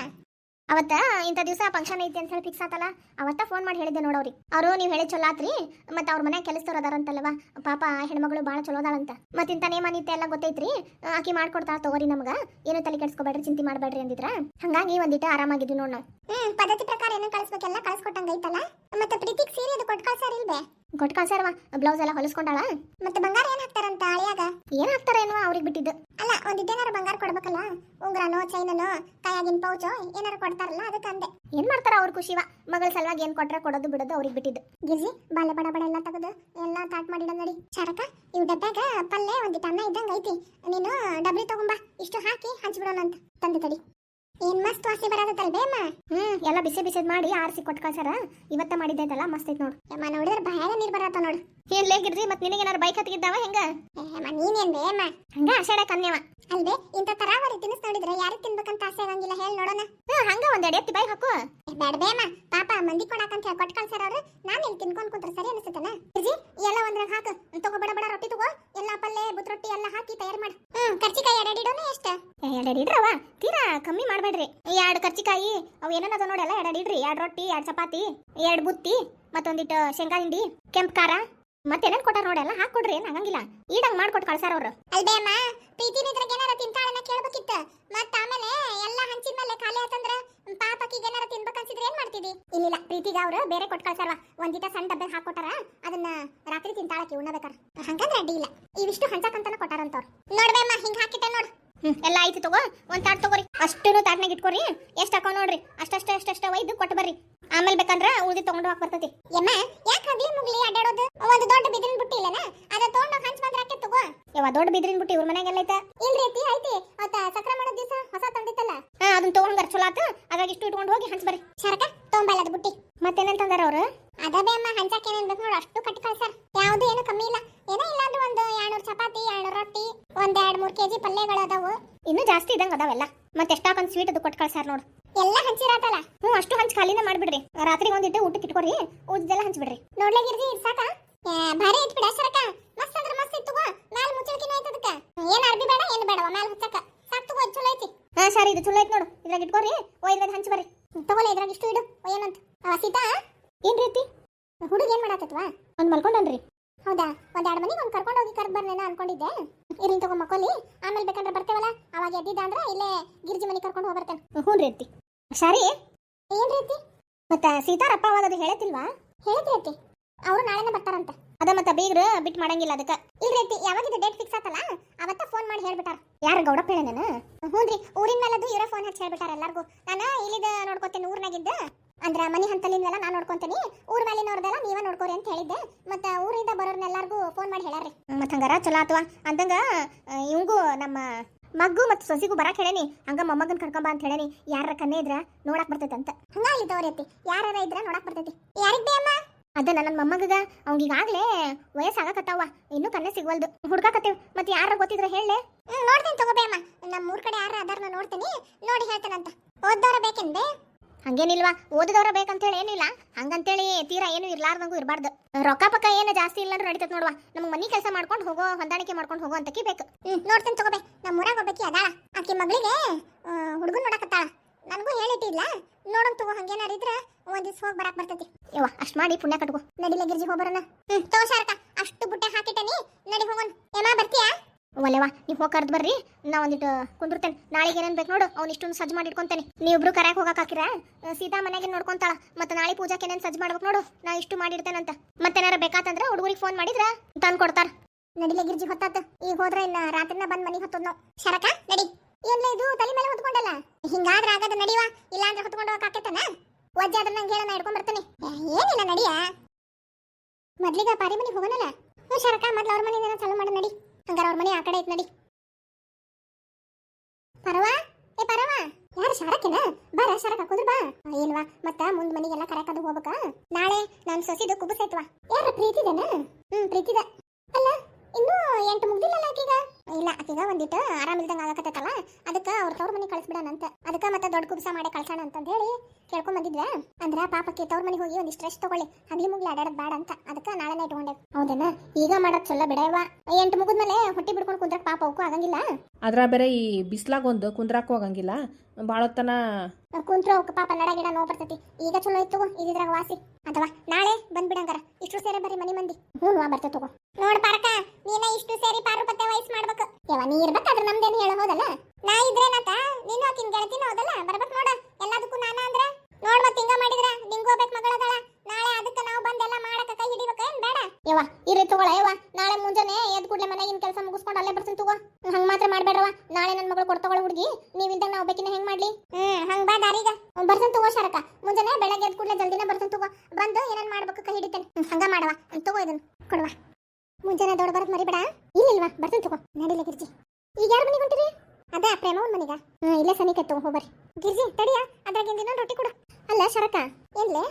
ಅವತ್ತ ಇಂಥ ದಿವಸ ಫಂಕ್ಷನ್ ಐತಿ ಅಂತ ಹೇಳಿ ಫಿಕ್ಸ್ ಆತಲ್ಲ, ಅವತ್ತ ಫೋನ್ ಮಾಡಿ ಹೇಳಿದ್ದೆ ನೋಡೋರಿ ಅವರು ನೀವು ಹೇಳಿ ಚಲೋ ಆತ್ರಿ, ಮತ್ತೆ ಅವ್ರ ಮನ್ಯಾಗ ಕೆಲಸದವ್ರು ಅದಾರಂತಲ್ವ, ಪಾಪ ಹೆಣ್ಮಗಳು ಭಾಳ ಚಲೋ ಅದಾಳಂತ. ಮತ್ತೆ ಇಂಥ ನೇಮ ನೀತಿ ಎಲ್ಲ ಗೊತ್ತೈತ್ರಿ, ಆಕಿ ಮಾಡ್ಕೊಡ್ತಾಳ ತಗೋರಿ ನಮ್ಗ, ಏನು ತಲೆ ಕೆಡ್ಸ್ಕೊಬೇಡ್ರಿ, ಚಿಂತೆ ಮಾಡಬೇಡ್ರಿ ಅಂದಿದ್ರ. ಹಂಗಾಗಿ ಒಂದಿಟ ಆರಾಮಾಗಿದ್ವಿ ನೋಡ್ ನಾವು. ಹ್ಮ್, ಪದ್ಧತಿ ಪ್ರಕಾರ ಏನೋ ಕಳಿಸ್ಬೇಕೆಲ್ಲ ಕಳಿಸ್ಕೊಟ್ಟಂಗೈತಲ್ಲ ಮತ್ತೆ ಪ್ರೀತಿಗೆ ಸೀರೆ ಅದು ಕೊಟ್ಟು ಕಳ್ಸಾರಿಲ್ವೇ ಕೊಟ್ಟು ಕಳ್ಸಾರವ ಬ್ಲೌಸ್ ಎಲ್ಲ ಹೊಲಿಸ್ಕೊಂಡಾಳ. ಮತ್ತೆ ಬಂಗಾರ ಏನ್ ಹಾಕ್ತಾರಂತ ಅಳಿಯಾಗ? ಏನ್ ಹಾಕ್ತಾರೇನೋ ಅವ್ರಿಗೆ ಬಿಟ್ಟಿದ್ದು. ಅಲ್ಲ ಒಂದಿದ್ದೇನಾರ ಬಂಗಾರ ಕೊಡ್ಬೇಕಲ್ಲ? ಉಂಗ್ರನೋ ಚೈನನೋ ಕೈಯಾಗಿನ ಪೌಚೋ ಏನಾರ ಕೊಡ್ತಾರಲ್ಲ ಅದಕ್ಕೆ ಅಂದೆ. ಏನ್ ಮಾಡ್ತಾರ ಅವ್ರ ಖುಷಿವ ಮಗಳ ಸಲುವಾಗಿ ಏನ್ ಕೊಟ್ರೆ ಕೊಡೋದು ಬಿಡೋದು ಅವ್ರಿಗೆ ಬಿಟ್ಟಿದ್ದು. ಗಿರ್ಜಿ ಬಾಳೆ ಬಡ ಬಡ ಎಲ್ಲ ತೆಗೆದು ಎಲ್ಲ ತಾಟ್ ಮಾಡಿಡ ನೋಡಿ. ಚರಕ ಇವ್ ಡಬ್ಬ್ಯಾಗ ಪಲ್ಲೆ ಒಂದಿಟ್ಟು ಅನ್ನ ಇದ್ದಂಗ ಐತಿ. ನೀನು ಡಬ್ರಿ ತಗೊಂಬಾ ಇಷ್ಟು ಹಾಕಿ ಹಂಚ್ಬಿಡೋಣ ಅಂತ. ತಂದೆ ತಡಿ. ಏನ್ ಮಸ್ತ್ ವಾಸಿ ಬರತ್ತಲ್ ಬೇಮ್ಮ ಹ್ಮ್ ಎಲ್ಲ ಬಿಸಿ ಬಿಸಿದ್ ಮಾಡಿ ಆರಿಸಿ ಕೊಟ್ಟು ಕಳ್ಸಾರ ಇವತ್ತ ಮಾಡಿದ್ದೈತಲ್ಲ ಮಸ್ತ್ ಐತ್ ನೋಡ್. ಯಮ್ಮ ನೋಡಿದ್ರೆ ಬಾಯಾಗ ನೀರ್ ಬರತ್ತ ನೋಡ್. ಏನ್ ಲೇಗಿರ್ರಿ ಮತ್ತೆ ನಿನಗೇನಾರು ಬೈಕ್ ಹತ್ತಿಗಿದ್ದಾವ ಹೆಂಗ? ನೀನೇನ್ ಬೇಮ್ಮ ಹಂಗ ಆಷಾಢ ಕನ್ಯವ. ಅಲ್ವೇ ಇಂಥ ತರಾವರಿ ತಿನ್ನಿಸ್ ನೋಡಿದ್ರೆ ಯಾರಿಗೆ ತಿನ್ಬೇಕಂತ ಆಸೆ ಆಗಂಗಿಲ್ಲ ಹೇಳಿ ನೋಡೋಣ. ಹ್ಮ್ ಹಂಗ ಒಂದೆಡೆ ಎತ್ತಿ ಬೈ ಹಾಕು. ಬೇಮ್ಮ ಪಾಪ ಮಂದಿ ಕೊಡಾಕಂತ ಹೇಳಿ ಕೊಟ್ಟು ಕಳ್ಸಾರ ಅವ್ರು. ನಾನು ಇಲ್ಲಿ ತಿನ್ಕೊಂಡ್ ಕುಂತ್ರ ಸರಿ ಅನಿಸುತ್ತನ? ಗಿರ್ಜಿ ಎಲ್ಲ ಒಂದ್ರಾಗ ಹಾಕು. ತಗೋ ಬಡ ಬಡ ರೊಟ್ಟಿ ತಗೋ. ಎಲ್ಲ ಪಲ್ಲೆ ಬುತ್ ರೊಟ್ಟಿ ಎಲ್ಲ ಹಾಕಿ ತಯಾರು ಮಾಡು. ಹ್ಮ್ ಕರ್ಚಿಕಾಯಿ ಎರಡು ಇಡ್ರವ ತೀರಾ ಕಮ್ಮಿ ಮಾಡಬೇಡ್ರಿ. ಎರಡು ಕರ್ಚಿಕಾಯಿ ಅವು ಏನನ್ನದ ಅದ ನೋಡಲ್ಲ ಎರಡು ಇಡ್ರಿ. ಎರಡು ರೊಟ್ಟಿ ಎರಡು ಚಪಾತಿ ಎರಡು ಬುತ್ತಿ ಮತ್ತೊಂದಿಟ್ಟು ಶೇಂಗಾ ಹಿಂಡಿ ಕೆಂಪು ಖಾರ. ಮತ್ತೇನೇನು ಕೊಟ್ಟಾರ ನೋಡಲ್ಲ ಹಾಕೊಡ್ರಿ ಏನು ಹಂಗಂಗಿಲ್ಲ ಈಡಂಗ್ ಮಾಡ್ಕೊಟ್ಟು ಕಳ್ಸಾರ ಅವರು. ಅಲ್ಬೇ ಅಮ್ಮ ಪ್ರೀತಿ ನಿದ್ರಾಗ ಏನಾರ ತಿಂತಾಳನ್ನ ಕೇಳ್ಬೇಕಿತ್ತ ಮತ್ತ ಆಮೇಲೆ ಎಲ್ಲ ಹಂಚಿದ್ಮೇಲೆ ಖಾಲಿ ಆತಂದ್ರ ಪಾಪಕಿಗೆ ಏನಾರ ತಿನ್ಬೇಕನ್ಸಿದ್ರೆ ಏನ್ ಮಾಡ್ತಿದಿ ಇಲ್ಲಿಲ್ಲ ಅವ್ರು ಬೇರೆ ಕೊಟ್ಟು ಕಳ್ಸಾರವ ಒಂದಿಟ ಸಣ್ಣ ಡಬ್ಬೆ ಹಾಕೊಟ್ಟಾರ ಅದನ್ನ ರಾತ್ರಿ ತಿಂತಾಳಕ್ಕೆ ಉಣ್ಣಬೇಕಾರ ಹಂಗಂದ್ರೆ ಅಡ್ಡಿ ಇಲ್ಲ. ಇವಿಷ್ಟು ಹಂಚಕಂತನ ಕೊಟ್ಟಾರಂತವ್ರು. ನೋಡ್ಬೇಮ್ಮ ಹಿಂಗ್ ಹಾಕಿಟ್ಟೆ ನೋಡು. ಹ್ಮ್ ಎಲ್ಲ ಆಯ್ತು ತಗೋ ಒಂದ್ ತಾಟ್ ತಗೋರಿ. ಅಷ್ಟು ತಾಟ್ನಾಗ ಇಟ್ಕೊರಿ ಎಷ್ಟ್ ಹಾಕೋ ನೋಡ್ರಿ. ಅಷ್ಟಷ್ಟ ಅಷ್ಟಷ್ಟ ಒಯ್ದು ಕೊಟ್ಟು ಬರ್ರಿ. ಆಮೇಲೆ ಬೇಕಂದ್ರ ಉಳ್ದಿ ತಗೊಂಡು ಹೋಗಿ ಬರ್ತತಿ. ಯಮ್ಮ ಯಾಕೆ ಹಗ್ಲಿ ಮುಗ್ಲಿ ಅಡ್ಡಾಡೋದು ಒಂದು ದೊಡ್ಡ ಬಿದಿರಿನ ಬುಟ್ಟಿ ಇಲ್ಲನ? ಅದ ತಗೊಂಡು ಹಂಚ್ ಬಂದ್ರೆ ಹಾಕಿ ತಗೋ. ಯಾವ ದೊಡ್ಡ ಬಿದಿರಿನ ಬುಟ್ಟಿ ಇವ್ರ ಮನ್ಯಾಗೆಲ್ಲ ಐತ? ಇಲ್ರಿ ಐತಿ ಐತಿ. ಅವತ್ತ ಸಕ್ರ ಮಾಡೋ ದಿವಸ ಹೊಸ ತಂದಿತ್ತಲ್ಲ? ಹಾ ಅದನ್ನ ತಗೊಂಡ್ರ ಚಲೋ ಆತ. ಹಾಗಾಗಿ ಇಷ್ಟು ಇಟ್ಕೊಂಡು ಹೋಗಿ ಹಂಚ್ ಬರ್ರಿ. ಸರಕ ತೊಂಬಲ್ಲ ಅದು ಬುಟ್ಟಿ. ಮತ್ತೇನಂತಂದಾರ ಅವ್ರು? ಅದಬೇ ಅಮ್ಮ ಹಂಚಕ್ ಏನೇನ್ ಬೇಕು ನೋಡು ಅಷ್ಟು ಕಟ್ಟಿ ಕಳ್ಸರ್ ಯಾವ್ದು ಏನು ಕಮ್ಮಿ ಇಲ್ಲ. ಏನೋ ಇಲ್ಲ ಅಂದ್ರೆ ಒಂದು ಎರಡ್ನೂರು ಚಪಾತಿ ಎರಡ್ನೂರು ರೊಟ್ಟಿ ಒಂದ್ ಎರಡ್ ಮೂರ್ ಕೆಜಿ ಪಲ್ಯಗಳು ಅದಾವು. ಇನ್ನೂ ಜಾಸ್ತಿ ಇದಂಗ ಅದಾವೆಲ್ಲ. ಮತ್ತೆ ಎಷ್ಟಾಕೊಂದ್ ಸ್ವೀಟ್ ಅದು ಕೊಟ್ಟು ಕಳ್ಸಾರ ನೋಡು. ಎಲ್ಲ ಹಂಚಿರಾತಲ್ಲ? ಹ್ಞೂ ಅಷ್ಟು ಹಂಚ್ ಖಾಲಿನ ಮಾಡ್ಬಿಡ್ರಿ. ರಾತ್ರಿ ಒಂದಿಟ್ಟು ಊಟಕ್ಕೆ ಇಟ್ಕೊಡ್ರಿ ಹಂಚ್ ಬಿಡ್ರಿ ಇಡ್ಸಾಕ ಏ, ಭಾರಿ ಇಟ್ಬಿಡ ಸರಕ ಮಸ್ತ್ ಅಂದ್ರೆ ಮಸ್ತ್ ಇತ್ತು ತಗೋ. ಮ್ಯಾಲ ಮುಚ್ಚಳಿಕೆನೂ ಐತ್ ಅದಕ್ಕ. ಏನ್ ಅರ್ಬಿ ಬೇಡ ಏನ್ ಬೇಡವ ಮ್ಯಾಲ ಹುಚ್ಚಕ ಸಾಕ್ ತಗೋ ಚಲೋ ಐತಿ. ಹಾ ಸರಿ ಇದು ಚಲೋ ಐತಿ ನೋಡು. ಇದ್ರಾಗ ಇಟ್ಕೊರಿ ಒಯ್ದು ಹಂಚ್ ಬರ್ರಿ. ತಗೋಲೇ ಇದ್ರಾಗ ಇಷ್ಟು ಇಡು ಏನಂತ. ಅವ ಸೀತಾ? ಏನ್ ರೀತಿ ಹುಡುಗ ಏನ್ ಮಾಡಾತತ್ವಾ ಒಂದ್ ಮಲ್ಕೊಂಡನ್ರಿ. ಹೌದಾ? ಒಂದ್ ಎರಡ್ ಮನಿಗೆ ಒಂದ್ ಕರ್ಕೊಂಡು ಹೋಗಿ ಕರ್ದ್ ಬರ್ನೇನ ಅನ್ಕೊಂಡಿದ್ದೆ. ಇರ್ಲಿ ತಗೋ ಮಕ್ಕೋಲಿ. ಆಮೇಲೆ ಬೇಕಂದ್ರೆ ಬರ್ತೇವಲ್ಲ? ಅವಾಗ ಎದ್ದಿದ್ದ ಅಂದ್ರೆ ಇಲ್ಲೇ ಗಿರ್ಜಿ ಮನಿ ಕರ್ಕೊಂಡು ಹೋಗ್ಬರ್ತೇನೆ. ಹ್ಞೂ ರೀತಿ ಸರಿ. ಏನ್ ರೀತಿ ಮತ್ತ ಸೀತಾರಪ್ಪ ಅವಾಗ ಅದು ಹೇಳತಿಲ್ವಾ ಹೇಳ್ತಿ ಅತ್ತಿ. ಅವ್ರು ನಾಳೆನೇ ಬರ್ತಾರಂತೆ. ಅದ ಮತ್ತ ಬೀಗ್ರ ಬಿಟ್ ಮಾಡಂಗಿಲ್ಲ ಅದಕ್ಕ. ಇಲ್ರಿ ರೀತಿ ಯಾವಾಗಿದ್ದು ಡೇಟ್ ಫಿಕ್ಸ್ ಆತಲ್ಲ? ಅವತ್ತ ಫೋನ್ ಮಾಡಿ ಹೇಳ್ಬಿಟ್ಟಾರ. ಯಾರು ಗೌಡಪ್ಪ ನಾನು ಹ್ಞೂ ರೀ ಊರಿನ ಮೇಲದು ಇವರೇ ಫೋನ್ ಹಚ್ಚಿ ಹೇಳ್ಬಿಟ್ಟಾರ ಎಲ್ಲಾರ್ಗೂ. ನಾನು ಇಲ್ಲಿದ ನೋಡ್ಕೊತೇನೆ ಊರ್ನಾಗಿದ್ದ. ಅಂದ್ರ ಮನಿ ಹಂತಲಿಂದೆಲ್ಲ ನಾನು ನೋಡ್ಕೊಂತೀನಿ. ಊರ್ ಮೇಲಿನವ್ರದೆಲ್ಲ ನೀವ ನೋಡ್ಕೋರಿ ಅಂತ ಹೇಳಿದ್ದೆ. ಮತ್ತ ಊರಿಂದ ಬರೋರ್ನೆಲ್ಲಾರ್ಗೂ ಫೋನ್ ಮಾಡಿ ಹೇಳಾರಿ ಮತ್ತ ಹಂಗಾರ ಚಲೋ ಆತ್ವಾ. ಅಂದಂಗ ಇವಂಗೂ ನಮ್ಮ ಮಗ್ಗು ಮತ್ತು ಸೊಸಿಗೂ ಬರಕ್ ಹೇಳೇನಿ. ಹಂಗ ಮೊಮ್ಮಗನ್ ಕರ್ಕೊಂಬ ಅಂತ ಹೇಳೇನಿ. ಯಾರ ಕನ್ನೆ ಇದ್ರ ನೋಡಕ್ ಬರ್ತೈತಂತ. ಹಂಗ ಇಲ್ಲಿ ತಗೋರಿ ಐತಿ ಯಾರ ಇದ್ರ ನೋಡಕ್ ಬರ್ತೈತಿ. ಯಾರಿಗ್ ಬೇ ಅಮ್ಮ? ಅದ ನನ್ನ ಮೊಮ್ಮಗಗ. ಅವ್ಗ ಈಗಾಗ್ಲೇ ವಯಸ್ಸಾಗಕತ್ತಾವ. ಇನ್ನೂ ಕನ್ನೆ ಸಿಗ್ವಲ್ದು. ಹುಡ್ಕಾಕತ್ತೇವ್ ಮತ್ತೆ ಯಾರ ಗೊತ್ತಿದ್ರ ಹೇಳಿ ನೋಡ್ತೀನಿ ತಗೋಬೇ ಅಮ್ಮ. ನಮ್ಮ ಊರ್ ಕಡೆ ಯಾರ ಅದಾರ ನೋಡ್ತೀನಿ. ನೋಡಿ ಹೇಳ್ತೇನಂತ. ಓದ್ದವ್ರ ಬೇಕೇನ್ ಬೇ ಹಂಗೇನಿಲ್ವಾ? ಓದಿದವ್ರ ಬೇಕಂತೇಳಿ ಏನಿಲ್ಲ. ಹಂಗಂತೇಳಿ ತೀರಾ ಏನು ಇರ್ಲಾರ್ದಂಗೂ ಇರಬಾರ್ದು. ರೊಕ್ಕ ಪಕ್ಕ ಏನು ಜಾಸ್ತಿ ಇಲ್ಲ ನಡೀತದೆ ನೋಡುವ. ನಮ್ಗೆ ಮನಿ ಕೆಲಸ ಮಾಡ್ಕೊಂಡು ಹೋಗೋ, ಹೊಂದಾಣಿಕೆ ಮಾಡ್ಕೊಂಡು ಹೋಗೋ ಅಂತಕಿ ಬೇಕು. ಹ್ಮ್, ನೋಡ್ತೀನಿ ತಗೋಬೇ ನಮ್ಮ ಊರಾಗ ಹೋಗ್ಬೇಕಿ ಅದಾಳ. ಆಕೆ ಮಗಳಿಗೆ ಹುಡುಗನ್ ನೋಡಕತ್ತಾಳ ನನಗೂ ಹೇಳಿಟ್ಟಿಲ್ಲ ನೋಡೋಣ ತಗೋ, ಹಂಗೇನಾರ ಇದ್ರ ಒಂದ್ ದಿವ್ಸ ಹೋಗಿ ಬರಾಕ್ ಬರ್ತೈತಿ. ಯವ್ವ, ಅಷ್ಟ್ ಮಾಡಿ ಪುಣ್ಯ ಕಟ್ಕೋ. ನಡಿಲೆ ಗಿರ್ಜಿ ಹೋಗ್ಬರೋಣ. ಹ್ಮ್, ತಗೋ ಶಾರಕ, ಅಷ್ಟು ಬುಟ್ಟೆ ಹಾಕಿಟ್ಟನಿ. ನಡಿ ಹೋಗೋಣ. ಏಮಾ ಬರ್ತೀಯಾ? ಒಲೆವಾ ನೀವು ಹೋಗಿ ಕರೆದು ಬರ್ರಿ. ನಾ ಒಂದಿಟ್ಟು ಕುಂದಿರ್ತೇನೆ. ನಾಳೆಗೆ ಏನೇನು ಬೇಕು ನೋಡು, ಅವ್ನು ಇಷ್ಟೊಂದು ಸಜ್ಜು ಮಾಡಿ ಇಟ್ಕೊಂತೇನೆ ನೀವಿಬ್ರು ಕರೆಯಕ್ಕೆ ಹೋಗಕ್ಕೆ ಹಾಕಿರ? ಸೀತಾ ಮನೆಗೆ ನೋಡ್ಕೊಂತಾಳ. ಮತ್ತೆ ನಾಳೆ ಪೂಜಾಕ್ಕೆ ಏನೇನು ಸಜ್ಜು ಮಾಡ್ಬೇಕು ನೋಡು. ನಾ ಇಷ್ಟು ಮಾಡಿರ್ತೇನಂತ ಮತ್ತೇನಾರ ಬೇಕಾತಂದ್ರೆ ಹುಡುಗರಿಗೆ ಫೋನ್ ಮಾಡಿದ್ರ ತಂದು ಕೊಡ್ತಾರ. ನಡಿಲೆ ಗಿರ್ಜಿ, ಹೊತ್ತಾತ. ಈಗ ಹೋದ್ರೆ ಇನ್ನ ರಾತ್ರಿನ ಬಂದ್ ಮನೆಗೆ ಹೊತ್ತದ್ ನಾವು. ಶರಕ, ನಡಿ. ಎಲ್ಲ ಇದು ತಲೆ ಮೇಲೆ ಹೊತ್ಕೊಂಡಲ್ಲ. ಹಿಂಗಾದ್ರೆ ಆಗದ ನಡಿವಾ? ಇಲ್ಲಾಂದ್ರೆ ಹೊತ್ಕೊಂಡು ಹೋಗಕ್ ಆಕೇತನ? ವಜ್ಜೆ ಅದನ್ನ ನಂಗೆ ಹೇಳ ನಾ ಹಿಡ್ಕೊಂಡ್ ಏನಿಲ್ಲ, ನಡಿಯ? ಮೊದ್ಲಿಗೆ ಪಾರಿ ಮನಿಗೆ ಹೋಗೋಣಲ್ಲ ಹ್ಞೂ ಶರಕ, ಮೊದ್ಲು ಅವ್ರ ಮನೆಯಿಂದ ಚಾಲು ಮಾಡಿ, ನಡಿ. ಹಂಗಾರ ಅವ್ರ ಮನೆ ಆ ಕಡೆ ಐತ್ ನಡಿ. ಪರವಾ? ಏ ಪರವಾ! ಯಾರು ಶರಕಿನ? ಬರ ಶಾರಕ, ಕುಂದ್ರ ಬಾ. ಏನ್ವಾ ಮತ್ತ ಮುಂದ್ ಮನಿಗೆಲ್ಲ ಕರೆಕದು ಹೋಗ್ಬೇಕ? ನಾಳೆ ನಾನ್ ಸೊಸಿದು ಕುಬಸೈತ್ವಾ ಯಾರ ಪ್ರೀತಿದನ? ಹ್ಮ್, ಪ್ರೀತಿದ. ಅಲ್ಲ ಇನ್ನೂ ಎಂಟು ಮುಗ್ದಿಲ್ಲಲ್ಲ ಆಕೀಗ? ಇಲ್ಲ ಆಕೀಗ ಒಂದಿಟ್ಟು ಆರಾಮಿಲ್ದಂಗ ಆಗಕತ್ತೈತಲ್ಲ ಅದಕ್ಕ ಅವ್ರ ತವ್ರ ಮನೆ ಕಳಿಸ್ಬಿಡೋಣಂತ ಅದಕ್ಕ ಮತ್ತೆ ದೊಡ್ಡ ಕುಬ್ಸ ಮಾಡಿ ಕಳ್ಸೋಣ ಅಂತ ಹೇಳಿ ಕೇಳ್ಕೊಂಡ್ ಬಂದಿದ್ವಾ. ಅಂದ್ರ ಪಾಪಕ್ಕೆ ತವ್ರ ಮನೆಗೆ ಹೋಗಿ ಒಂದಿಷ್ಟು ರೆಸ್ಟ್ ತಗೊಳ್ಳಿ. ಹಗ್ಲಿ ಮುಗ್ಲಿ ಅಡ್ಯಾಡೋದ್ ಬೇಡ ಅಂತ. ಅದಕ್ಕ ನಾಳೆನೇ ಇಟ್ಕೊಂಡೆ ಹೌದನ? ಈಗ ಮಾಡೋದ್ ಚೊಲ್ಲ ಬಿಡವ ಎಂಟು ಮುಗಿದ್ಮೇಲೆ ಹೊಟ್ಟಿ ಬಿಡ್ಕೊಂಡು ಕುಂದ್ರಕ್ ಪಾಪ ಅವಕ್ಕೂ ಆಗಂಗಿಲ್ಲ. ಅದ್ರ ಬೇರೆ ಈ ಬಿಸ್ಲಾಗ ಒಂದು ಕುಂದ್ರಾಕು ಆಗಂಗಿಲ್ಲ. ಭಾಳೊತ್ತನ ಕುಂತ್ರ ಅವಕ್ಕೆ ಪಾಪ ನಡ ಗಿಡ ನೋವು ಬರ್ತೈತಿ. ಈಗ ಚಲೋ ಇತ್ತು ಇದ್ರಾಗ ವಾಸಿ. ಅಥವಾ ನಾಳೆ ಬಂದ್ಬಿಡಂಗಾರ. ಇಷ್ಟು ಸೇರಿ ಬರ್ರಿ ಮನಿ ಮಂದಿ. ಹ್ಞೂ ವಾ ಬರ್ತೇವೆ ತಗೋ. ನೋಡ್ ಪಾರಕ. ನೀನ ಇಷ್ಟು ಸೇರಿ ಪಾರು ಪತ್ತೆ ವಯಸ್ಸು ಮಾಡ್ಬೇಕು. ಯಾವ ನೀ ನಮ್ದೇನು ಹೇಳಬಹುದಲ್ಲ ಹೋದಲ್ಲ ನಾ ಇದ್ರೇನತ ನೀನು ಆಕಿನ ಗೆಳತಿನ ಹೋದಲ್ಲ ಬರ್ಬೇಕು ನೋಡ ಎಲ್ಲದಕ್ಕೂ ನಾನ ಅಂದ್ರ ನೋಡ್ ಮತ್ ಹಿಂಗ ಮಾಡಿದ್ರ ನಿಂಗೂ ಹೋಗ್ಬೇಕು ಮಗಳದಳ ನಾಳೆ ಅದಕ್ಕೆ ನಾವು ಬಂದೆಲ್ಲ ಮಾಡಕ ಕೈ ಹಿಡಿಬೇಕ ಏನ್ ಬೇಡ ಯವ್ವ ಇರ್ರಿ ತಗೊಳ ಯವ್ವ ನಾಳೆ ಮುಂಜಾನೆ ಎದ್ ಕೂಡಲೇ ಮನೆಗಿನ ಕೆಲಸ ಮುಗಿಸ್ಕೊಂಡು ಅಲ್ಲೇ ಬರ್ತೀನಿ ತಗೋ ಹಂಗ ಮಾತ್ರ ಮಾಡ್ಬೇಡ್ರವ ನಾಳೆ ನನ್ನ ಮಗಳು ಕೊಡ್ತಗೊಳ ಹುಡುಗಿ ನೀವಿದ್ದಾಗ ನಾವು ಬೇಕಿನ ಹೆಂಗ್ ಮಾಡ್ಲಿ ಹ್ಮ್ ಹಂಗ ಬಾ ದಾರಿಗ ಬರ್ತೀನಿ ತಗೋ ಶರಕ ಮುಂಜಾನೆ ಬೆಳಗ್ಗೆ ಎದ್ ಕೂಡಲೇ ಜಲ್ದಿನ ಬರ್ತೀನಿ ತಗೋ ಬಂದು ಏನೇನ್ ಮಾಡ್ಬೇಕು ಕೈ ಹಿಡಿತೇನೆ ಹ್ಮ್, ಹಂಗ ಮಾಡವ ಹ್ಮ್, ತಗೋ ಇದನ್ನ ಕೊಡುವ ಮುಂಜಾನೆ ದೊಡ್ಡ ಬರತ್ ಮರಿಬೇಡ ಇಲ್ಲಿಲ್ವಾ ಬರ್ತೀನಿ ತಗೋ ನಡಿಲೆ ಗಿರ್ಜಿ ಈಗ ಯಾರ ಮನೆಗೆ ಹೊಂಟಿರಿ ಅದ ಪ್ರೇಮವನ್ ಮನಿಗ. ಮನೆಗ ಇಲ್ಲೇ ಸನಿ ತಗೋ ಹೋಗ್ಬರ್ರಿ ಗಿರ್ಜಿ, ತಡಿಯ? ಅದ್ರಾಗಿಂದ ಇನ್ನೊಂದು ರೊಟ್ಟಿ ಕೊಡು. ಅಲ್ಲ ಶರಕ ಏನ್ಲೆ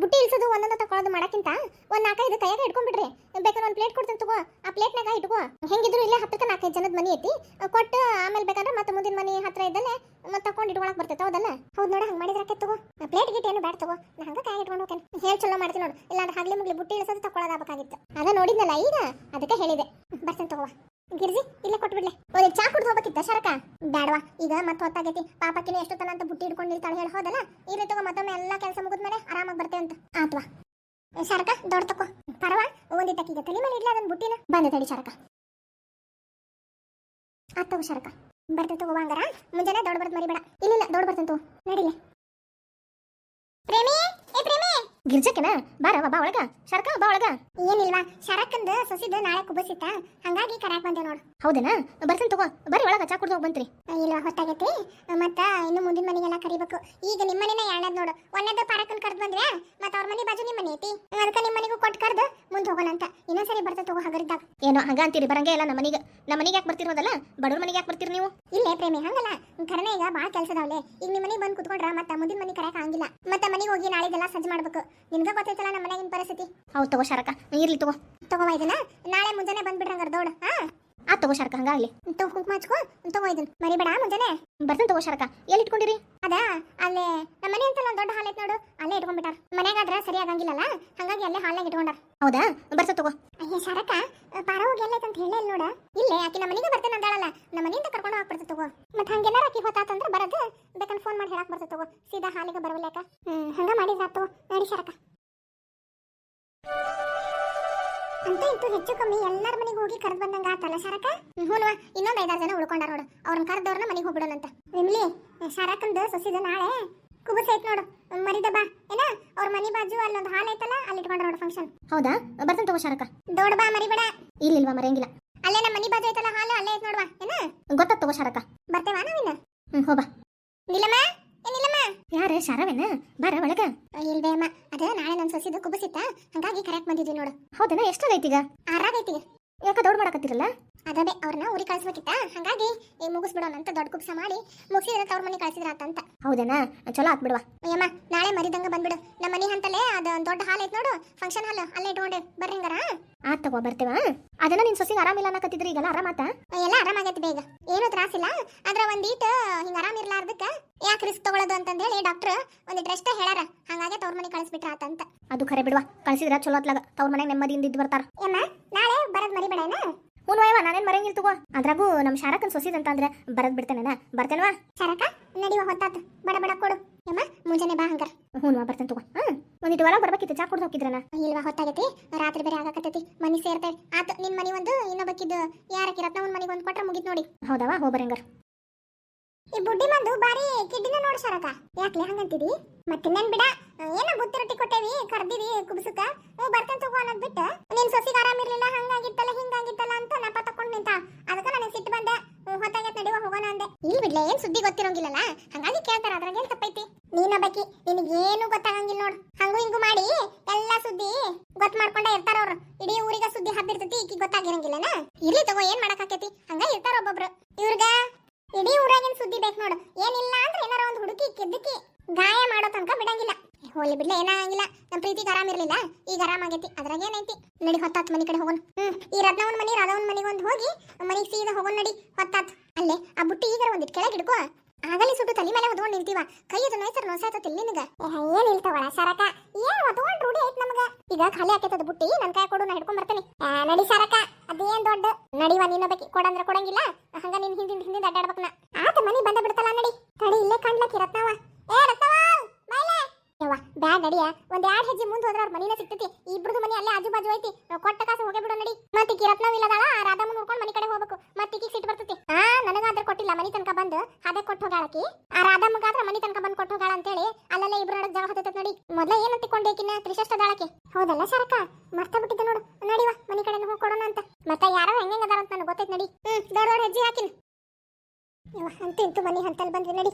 ಬುಟ್ಟಿ ಇಳಿಸೋದು ಒಂದೊಂದು ತಕೊಳ್ಳೋದು ಮಾಡಕ್ಕಿಂತ ಒಂದ್ ನಾಲ್ಕೈದು ಕೈಯಾಗ ಇಟ್ಕೊಂಡ್ಬಿಡ್ರಿ ಬೇಕಾದ್ರೆ ಒಂದು ಪ್ಲೇಟ್ ಕೊಡ್ತೀನಿ ತಗೋ. ಆ ಪ್ಲೇಟ್ನಾಗ ಇಟ್ಕೋ. ಹೆಂಗಿದ್ರು ಇಲ್ಲೇ ಹತ್ತಕ್ಕೆ ನಾಲ್ಕೈದು ಜನದ ಮನಿ ಐತಿ. ಕೊಟ್ಟು ಆಮೇಲೆ ಬೇಕಾದ್ರೆ ಮತ್ತೆ ಮುಂದಿನ ಮನಿ ಹತ್ರ ಇದ್ದಲ್ಲೇ ಮತ್ತೆ ತಕೊಂಡು ಇಟ್ಕೊಳಕ್ ಬರ್ತೈತೆ, ಹೌದಲ್ಲ? ಹೌದ್ ನೋಡ, ಹಂಗ ಮಾಡಿದ್ರಕ್ಕೆ ತಗೋ. ಪ್ಲೇಟ್ ಗಿಟ್ ಏನು ಬೇಡ ತಗೋ. ನಾ ಹಂಗ ಕೈ ಇಟ್ಕೊಂಡು ಹೋಗ್ತೇನೆ. ಹೇಳ್ ಚಲೋ ಮಾಡ್ತೀನಿ ನೋಡು. ಇಲ್ಲ ಅಂದ್ರೆ ಹಗ್ಲಿ ಮುಗ್ಲಿ ಬುಟ್ಟಿ ಇಳಿಸೋದು ತಕೊಳ್ಳೋದಾಗಬೇಕಾಗಿತ್ತು ಅದ ನೋಡಿದ್ನಲ್ಲ ಈಗ? ಅದಕ್ಕೆ ಹೇಳಿದೆ. ಬರ್ತೀನಿ ತಗೋ ಗಿರ್ಜಿ, ಇಲ್ಲೇ ಕೊಟ್ಬಿಡ್ಲೆ ಒಂದು ಚಾ ಕುಡ್ದು ಹೋಗ್ಬೇಕಿತ್ತ, ಶರಕ? ಬ್ಯಾಡವಾ ಈಗ ಮತ್ತೆ ಹೊತ್ತಾಗೈತಿ. ಪಾಪಕ್ಕಿನ ಎಷ್ಟು ತನ ಅಂತ ಬುಟ್ಟಿ ಹಿಡ್ಕೊಂಡು ನಿಲ್ತಾಳೆ ಹೇಳಿ, ಹೋದಲ್ಲ? ಈ ರೀತಿ ಮತ್ತೊಮ್ಮೆ ಎಲ್ಲಾ ಕೆಲಸ ಮುಗಿದ್ಮೇಲೆ ಆರಾಮಾಗಿ ಬರ್ತೇವೆ ಅಂತ. ಆತ್ವಾ. ಶರಕ, ದೊಡ್ಡ ತಕೋ. ಪರವಾ ಒಂದಿತ್ತಕ್ಕೀಗ ತಲೆ ಮೇಲೆ ಇಡ್ಲಿ ಅದನ್ನ ಬುಟ್ಟಿನ? ಬಂದ ತಡಿ, ಶರಕ. ಆತವು ಶರಕ. ಬರ್ತೇವೆ ತಗೋ, ಹಂಗಾರ. ಮುಂಜಾನೆ ದೊಡ್ಡ ಬರ್ತ ಮರಿಬೇಡ. ಇಲ್ಲ ದೊಡ್ಡ ಬರ್ತಂತು ತಗೋ. ನಡಿಲೆ. ಪ್ರೇಮಿ! ಗಿರ್ಜಕ್ಕೆನ ಬಾರವ ಬಾ ಒಳಗ. ಶರಕ ಬಾ ಒಳಗ. ಏನಿಲ್ವಾ ಶರಕಂದ ಸೊಸಿದ ನಾಳೆ ಕುಬಸಿತ್ತ ಹಂಗಾಗಿ ಕರಾಕ್ ಬಂದೆ ನೋಡು. ಹೌದೇನಾ? ಬರ್ತನ್ ತಗೋ. ಬರ್ರಿ ಒಳಗ ಚಾ ಕುಡ್ದು ಹೋಗಿ ಬಂತ್ರಿ. ಇಲ್ಲ ಹೊತ್ತಾಗೈತಿ? ಮತ್ತ ಇನ್ನು ಮುಂದಿನ ಮನೆಗೆಲ್ಲ ಕರಿಬೇಕು. ಈಗ ನಿಮ್ಮ ಮನೆನ ಎರಡನೇದ್ ನೋಡು. ಒಂದೇದ ಪಾರಕನ್ ಕರ್ದ್ ಬಂದ್ರೆ ಮತ್ತ ಅವ್ರ ಮನೆ ಬಾಜು ನಿಮ್ಮ ಮನೆ ಐತಿ? ಅದಕ್ಕೆ ನಿಮ್ಮ ಮನೆಗೂ ಕೊಟ್ಟು ಕರ್ದು ಮುಂದೆ ಹೋಗೋಣ ಅಂತ ಇನ್ನೊಂದ್ಸರಿ ಬರ್ತದೆ ತಗೋ ಹಗರಿದ್ದಾಗ ಏನೋ ಹಂಗ ಅಂತೀರಿ ಬರಂಗೇ ಇಲ್ಲ ನಮ್ಮ ಮನೆಗೆ ನಮ್ಮ ಮನೆಗೆ ಯಾಕೆ ಬರ್ತಿರೋದಲ್ಲ? ಬಡವ್ರ ಮನೆಗೆ ಯಾಕೆ ಬರ್ತೀರಿ ನೀವು? ಇಲ್ಲೇ ಪ್ರೇಮಿ ಹಂಗಲ್ಲ. ಕರೆನೆ ಈಗ ಭಾಳ ಕೆಲಸದವಳೆ. ಈಗ ನಿಮ್ಮ ಮನೆಗೆ ಬಂದು ಕುತ್ಕೊಂಡ್ರ ಮತ್ತ ಮುಂದಿನ ಮನೆ ಕರೆಯಕ್ ಆಗಿಲ್ಲ ಮತ್ತ ಮನೆಗೆ ಹೋಗಿ ನಾಳೆದೆಲ್ಲ ಸಜ್ಜು ಮಾಡ್ಬೇಕು. ನಿನ್ಗ ಗೊತ್ತೈತಲ್ಲ ನಮ್ಮ ಮನೆಗಿನ ಪರಿಸ್ಥಿತಿ? ಹೌದು ತಗೋ ಶರಕ ಇರ್ಲಿ ತಗೋ. ತಗೋ ಇದನ್ನ. ನಾಳೆ ಮುಂಜಾನೆ ಬಂದ್ಬಿಡ್ರಿ ಹಂಗಾರ ದೌಡ್ ಹಾ ಆ ತಗೋ ಶರಕ ಹಂಗಾಗ್ಲಿ. ತಗೋ ಕುಂಕುಮ ಹಚ್ಕೋ. ತಗೋ ಇದನ್ನ ಮರಿಬೇಡ ಮುಂಜಾನೆ. ಬರ್ತೀನಿ ತಗೋ ಶಾರ್ಕ. ಎಲ್ಲಿ ಇಟ್ಕೊಂಡಿರಿ? ಅದ? ಅಲ್ಲೇ ನಮ್ಮ ಮನೆ ಅಂತಲ್ಲ ಒಂದು ದೊಡ್ಡ ಹಾಲ್ ಐತ್ ನೋಡು. ಅಲ್ಲೇ ಇಟ್ಕೊಂಡ್ಬಿಟ್ಟಾರ. ಮನೆಗಾದ್ರ ಸರಿ ಆಗಂಗಿಲ್ಲಲ್ಲ? ಹಂಗಾಗಿ ಅಲ್ಲೇ ಹಾಲ್ನಾಗ ಇಟ್ಕೊಂಡಾರ. ಹೌದಾ? ಬರ್ಸ ತಗೋ. ಅಯ್ಯ ಶಾರಕ ಪಾರ ಹೋಗಿ ಎಲ್ಲ ಅಂತ ಹೇಳಿ ನೋಡ ಇಲ್ಲೇ ಆಕಿ ನಮ್ಮ ಮನೆಗೆ ಬರ್ತೇನೆ ಅಂದಾಳಲ್ಲ. ನಮ್ಮ ಮನೆಯಿಂದ ಕರ್ಕೊಂಡು ಹೋಗ್ಬಿಡ್ತ ತಗೋ. ಮತ್ತೆ ಹಂಗೇನಾರ ಆಕಿ ಹೋತಾತ ಅಂದ್ರೆ ಬರದ. ಬೇಕನ್ ಫೋನ್ ಮಾಡಿ ಹೇಳಕ್ ಬರ್ತ ತಗೋ. ಸೀದಾ ಹಾಲಿಗೆ ಬರವಲ್ಯಾಕ ಹ್ಮ್ ಹಂಗ ಮಾಡಿದ್ರಾತು ನಡಿ ಶರಕ. ಅಂತ ಇತ್ತು? ಹೆಚ್ಚು ಕಮ್ಮಿ ಎಲ್ಲರ ಮನೆಗೆ ಹೋಗಿ ಕರೆದು ಬಂದಂಗ ಆತಲ್ಲ ಶರಕ? ಹ್ಞೂನ್ವ ಇನ್ನೊಂದು ಐದಾರು ಜನ ಉಳ್ಕೊಂಡಾರ ನೋಡು. ಅವ್ರನ್ನ ಕರೆದವ್ರನ್ನ ಮನೆಗೆ ಹೋಗ್ಬಿಡೋಣಂತ ವಿಮ್ಲಿ ಶರಕಂದು ಸಸಿದ ನಾಳೆ. ಕುಬಸ್ ಐತ್ ನೋಡು. ಮರಿದ ಬಾ ಏನ? ಅವ್ರ ಮನಿ ಬಾಜು ಅಲ್ಲೊಂದು ಹಾಲ್ ಐತಲ್ಲ ಅಲ್ಲಿ ಇಟ್ಕೊಂಡ್ರ ನೋಡು ಫಂಕ್ಷನ್ ಹೌದಾ? ಬರ್ತಾನೆ ತಗೋ ಶರಕ. ದೊಡ್ಡ ಬಾ ಮರಿಬೇಡ ಇಲ್ಲಿಲ್ವಾ ಮರೆಯಂಗಿಲ್ಲ ಅಲ್ಲೇ ನಮ್ಮ ಮನಿ ಬಾಜು ಐತಲ್ಲ ಹಾಲು ಅಲ್ಲೇ ಐತ್ ನೋಡ್ವಾ. ಏನ? ಗೊತ್ತ ತಗೋ ಶರಕ. ಬರ್ತೇವಾ ನಾವಿನ್ನ? ಹ್ಞೂ ಹೋಬಾ ನಿಲಮ್ಮ? ನಿಲ್ಲಮ್ಮ ಯಾರ? ಶಾರವೇನ ಬಾರ ಒಳಗ. ಇಲ್ವೇ ಅಮ್ಮ. ಅದ ನಾಳೆ ನನ್ನ ಸೊಸಿದು ಕುಬಸಿತ್ತ ಹಂಗಾಗಿ ಕರೆಕ್ಟ್ ಬಂದಿದ್ವಿ ನೋಡು. ಹೌದೇನಾ? ಎಷ್ಟಾಗೈತೀಗ ಆರಾಗೈತಿ ಯಾಕ ದೌಡ್ ಮಾಡಕತ್ತಿರಲ್ಲ? ಅದೇ ಅವ್ರನ್ನ ಊರಿಗೆ ಕಳಿಸ್ಬೇಕಿತ್ತ? ಹಂಗಾಗಿ ಈ ಮುಗಿಸ್ಬಿಡೋಣ ಅಂತ ದೊಡ್ಡ ಕುಪ್ಸ ಮಾಡಿ ಮುಗಿಸಿದ್ರೆ ತವ್ರ ಮನೆ ಕಳ್ಸಿದ್ರಾತಂತ ಹೌದನಾ ಚಲೋ ಆತ್ ಬಿಡ್ವಾ ಅಯ್ಯಮ್ಮ ನಾಳೆ ಮರಿದಂಗ ಬಂದ್ಬಿಡು. ನಮ್ಮ ಮನಿ ಅಂತಲೇ ಅದು ದೊಡ್ಡ ಹಾಲ್ ಐತ್ ನೋಡು. ಫಂಕ್ಷನ್ ಹಾಲ್ ಅಲ್ಲೇ ಇಟ್ಕೊಂಡೆ. ಬರ್ರಿ ಆ? ಆತ್ ತಗೋ ಬರ್ತೇವ ಅದನ್ನ ನಿನ್ ಸೊಸಿಗೆ ಆರಾಮಿಲ್ಲ ಅನ್ನಕತ್ತಿದ್ರಿ ಈಗೆಲ್ಲ ಆರಾಮಾತ ಎಲ್ಲ ಆರಾಮಾಗೈತಿ ಬೇಗ. ಏನು ತ್ರಾಸಿಲ್ಲ ಆದ್ರ ಒಂದೀಟ್ ಹಿಂಗ ಆರಾಮ್ ಇರ್ಲಾರ್ದಕ್ಕ ಯಾಕೆ ರಿಸ್ಕ್ ತಗೊಳ್ಳೋದು ಅಂತ ಹೇಳಿ ಡಾಕ್ಟರ್ ಒಂದಿಟ್ ಡ್ರೆಸ್ ಹೇಳಾರ ಹಂಗಾಗಿ ತವ್ರ ಮನೆ ಕಳಿಸ್ಬಿಟ್ರ ಆತಂತ ಅದು ಖರೆ ಬಿಡುವ. ಕಳಿಸಿದ್ರ ಚಲೋ ಅತ್ಲಾಗ ತವ್ರ ಮನೆಗೆ ನೆಮ್ಮದಿಯಿಂದ ಇದ್ದು ಬರ್ತಾರ. ಏನ ನಾಳೆ ಬರೋದ್ ಮರಿಬೇಡನ ಅಯ್ಯವ ನಾನೇನ್ ಮರೆಯಂಗಿಲ್ ತಗೋ. ಅದ್ರಾಗೂ ನಮ್ ಶಾರಕನ್ ಸೊಸಿದಂತ ಅಂದ್ರೆ ಬರದ್ ಬಿಡ್ತೇನೆ ಬರ್ತೇನವಾ? ಶರಕ ನಡಿವ ಹೊತ್ತಾತ. ಬಡ ಬಡ ಕೊಡು. ಯಮ್ಮ ಮುಂಜಾನೆ ಬಾ ಹಂಗಾರ. ಹ್ಞೂ ಬರ್ತೇನೆ ತಗೋ. ಹಾ ಒಂದಿಟ್ಟು ಒಳಗೆ ಬರ್ಬೇಕಿತ್ತು ಚಾ ಕುಡ್ದು ಹೋಗಿದ್ರನ ಇಲ್ವಾ ಹೊತ್ತಾಗೈತಿ? ರಾತ್ರಿ ಬೇರೆ ಆಗಾಕತ್ತೈತಿ. ಮನಿ ಸೇರ್ತೇವೆ. ಆತ ನಿನ್ ಮನಿ ಒಂದು ಇನ್ನೊಬ್ಬಕ್ಕಿದ್ದು ಯಾರಕ್ಕೆ ರತ್ನವನ್ ಮನಿಗೆ ಒಂದ್ ಕೊಟ್ರೆ ಮುಗಿತ್ ನೋಡಿ. ಹೌದವಾ ಹೋಗ್ಬರಂಗಾರ ಈ ಬುಡ್ಡಿ ಮಂದು ಬಾರಿ ಕಿಡ್ಡಿನ ನೋಡಿ ಸರಕ ಯಾಕ್ಲೆ ಹಂಗಂತಿದಿ? ನನ್ ಬಿಡ ಏನೋ ಬುತ್ತಿ ರೊಟ್ಟಿ ಕೊಟ್ಟೇವಿ, ಕರ್ದಿವಿ ಕುಬ್ಸುಕ. ಹ್ಞೂ, ಬರ್ತೇನೆ ತಗೋ ಅನ್ನೋದ್ ಬಿಟ್ಟು ನಿನ್ ಸೊಸಿಗೆ ಆರಾಮಿರ್ಲಿಲ್ಲ ಹಂಗಾಗಿತ್ತಲ್ಲ, ಹಿಂಗಾಗಿತ್ತಲ್ಲ ಅಂತ ನಾಪ ತಕೊಂಡ್ ನಿಂತ. ಅದಕ್ಕ ನನಗೆ ಸಿಟ್ಟು ಬಂದೆ. ಹೊತ್ತಾಗೆ ನಡೆಯುವ ಹೋಗೋಣ ಅಂದೆ. ಇಲ್ಲಿ ಬಿಡ್ಲೆ, ಏನ್ ಸುದ್ದಿ ಗೊತ್ತಿರೋಂಗಿಲ್ಲಲ್ಲ? ಹಂಗಾಗಿ ಕೇಳ್ತಾರ, ಅದ್ರಾಗ ಏನ್ ತಪ್ಪೈತಿ? ನೀನೊಬ್ಬಕಿ ಏನು ಗೊತ್ತಾಗಂಗಿಲ್ಲ ನೋಡು. ಹಂಗು ಹಿಂಗು ಮಾಡಿ, ಎಲ್ಲಾ ಸುದ್ದಿ ಗೊತ್ತ ಮಾಡ್ಕೊಂಡ ಇರ್ತಾರ ಅವ್ರು. ಇಡೀ ಊರಿಗ ಸುದ್ದಿ ಹಬ್ಬಿರ್ತೈತಿ ಈಕಿ ಗೊತ್ತಾಗಿರಂಗಿಲ್ಲನ? ಇರ್ಲಿ ತಗೋ, ಏನ್ ಮಾಡಕ್ಕಾಕೈತಿ ಹಂಗ ಇರ್ತಾರ ಒಬ್ಬೊಬ್ರು. ಇವ್ರಗ ಇಡೀ ಊರಾಗಿನ ಸುದ್ದಿ ಬೇಕು ನೋಡು. ಏನಿಲ್ಲ ಅಂದ್ರೆ ಏನಾರ ಒಂದು ಹುಡುಕಿ ಕೆದ್ದಕಿ ಗಾಯ ಮಾಡೋ ತನಕ ಬಿಡಂಗಿಲ್ಲ. ಹೋಲಿ ಬಿಡ್ಲೆ ಏನಾಗಂಗಿಲ್ಲ ನಮ್ಮ ಪ್ರೀತಿಗೆ ಆರಾಮಿರ್ಲಿಲ್ಲ ಈಗ ಆರಾಮಾಗೈತಿ ಅದ್ರಾಗ ಏನೈತಿ ನಡಿ, ಹೊತ್ತಾತ್ ಮನೆ ಕಡೆ ಹೋಗೋಣ. ಹ್ಮ್, ಈ ರತ್ನವನ್ ಮನೆ ರಾಧವನ್ ಮನೆಗೆ ಒಂದು ಹೋಗಿ ಮನೆಗೆ ಸೀದಾ ಹೋಗೋಣ ನಡಿ, ಹೊತ್ತಾತ್. ಅಲ್ಲೇ, ಆ ಬುಟ್ಟಿ ಈಗ ಒಂದಿಟ್ ಕೆಳಗೆ ಹಿಡ್ಕೋ. ಆಗಲಿ ಸುಟ್ಟು ತಲೆ ಮೇಲೆ ಹೊದ್ಕೊಂಡು ನಿಂತೀವ. ಕೈ ಅದು ನೋಯ್ಸರ್ ನೋಸಾಯ್ತತಿಲ್ಲ ನಿನಗ. ಏನ್ ಇಲ್ತವಳ ಸರಕ? ಏನ್ ಹೊತ್ಕೊಂಡ್ ರೂಢಿ ಐತ್ ನಮಗ? ಈಗ ಖಾಲಿ ಆಕೈತದ ಬುಟ್ಟಿ, ನನ್ ಕೈ ಕೊಡು, ನಾ ಹಿಡ್ಕೊಂಡ್ ಬರ್ತೇನೆ. ನಡಿ ಸರಕ, ಅದೇನ್ ದೊಡ್ಡ? ನಡಿವ ನಿನ್ನೊಬ್ಬಕಿ ಕೊಡಂದ್ರ ಕೊಡಂಗಿಲ್ಲ. ಹಂಗ ನಿನ್ ಹಿಂದಿನ ಹಿಂದಿನ ಅಡ್ಡಾಡ್ಬೇಕ ನಾ. ಆತ ಮನಿ ಬಂದ ಬಿಡ್ತಲ್ಲ ನಡಿ. ತಡಿ, ಇಲ್ಲೇ ಕಾಣ್ಲಕ್ಕಿ ರತ್ನವ ಏ ರತ್ನವ ಬಾಯ್ಲೆ ಯವ್ವ ಬ್ಯಾಡ್ ನಡಿಯ? ಒಂದ್ ಎರಡ್ ಹೆಜ್ಜೆ ಮುಂದ್ ಹೋದ್ರ ಅವ್ರ ಮನಿನ ಸಿಗ್ತೈತಿ. ಇಬ್ರದು ಮನಿ ಅಲ್ಲೇ ಆಜು ಬಾಜು ಐತಿ ಕೊಟ್ಟ ಕಾಸು ಹೋಗೇ ಬಿಡೋ ನಡಿ. ಮತ್ತೆ ಈಕಿ ರತ್ನವ ಇಲ್ಲದಾಳ ರಾಧಮ್ಮ ನೋಡ್ಕೊಂಡ್ ಮನಿ ಕಡೆ ಹೋಗ್ಬೇಕು. ಮತ್ತೆ ಈಕಿ ಸಿಟ್ ಬರ್ತೈತಿ. ಆ, ನನಗಾದ್ರ ಕೊಟ್ಟಿಲ್ಲ, ಮನಿ ತನಕ ಬಂದು. ಅದೇ ಕೊಟ್ಟು ಹೋಗಾಳಕಿ ಆ ರಾಧಮ್ಮಗಾದ್ರ ಮನಿ ತನಕ ಬಂದ್ ಕೊಟ್ಟು ಹೋಗಾಳ ಅಂತೇಳಿ ಅಲ್ಲಲ್ಲೇ ಇಬ್ರು ನಡಕ್ ಜಾಗ ಹತ್ತೈತೆ ನೋಡಿ. ಮೊದ್ಲ ಏನ್ ಅಂತಿಕೊಂಡೇಕಿನ ತ್ರಿಶಷ್ಟದಾಳಕಿ ಹೌದಲ್ಲ ಸರಕ ಮರ್ತ ಬಿಟ್ಟಿದ್ದೆ ನೋಡು. ನಡಿವಾ ಮನಿ ಕಡೆ ಹೋಗಿ ಕೊಡೋಣ ಅಂತ. ಮತ್ತೆ ಯಾರೋ ಹೆಂಗ ಅದಾರ ಅಂತ ನನಗೆ ಗೊತ್ತೈತಿ ನಡಿ. ಹ್ಮ್ ದೊಡ್ಡ ದೊಡ್ಡ ಹೆಜ್ಜೆ ಹಾಕಿನ. ಅಂತೂ ಇಂತೂ ಮನಿ ಹಂತಲ್ಲಿ ಬಂದ್ವಿ ನಡಿ.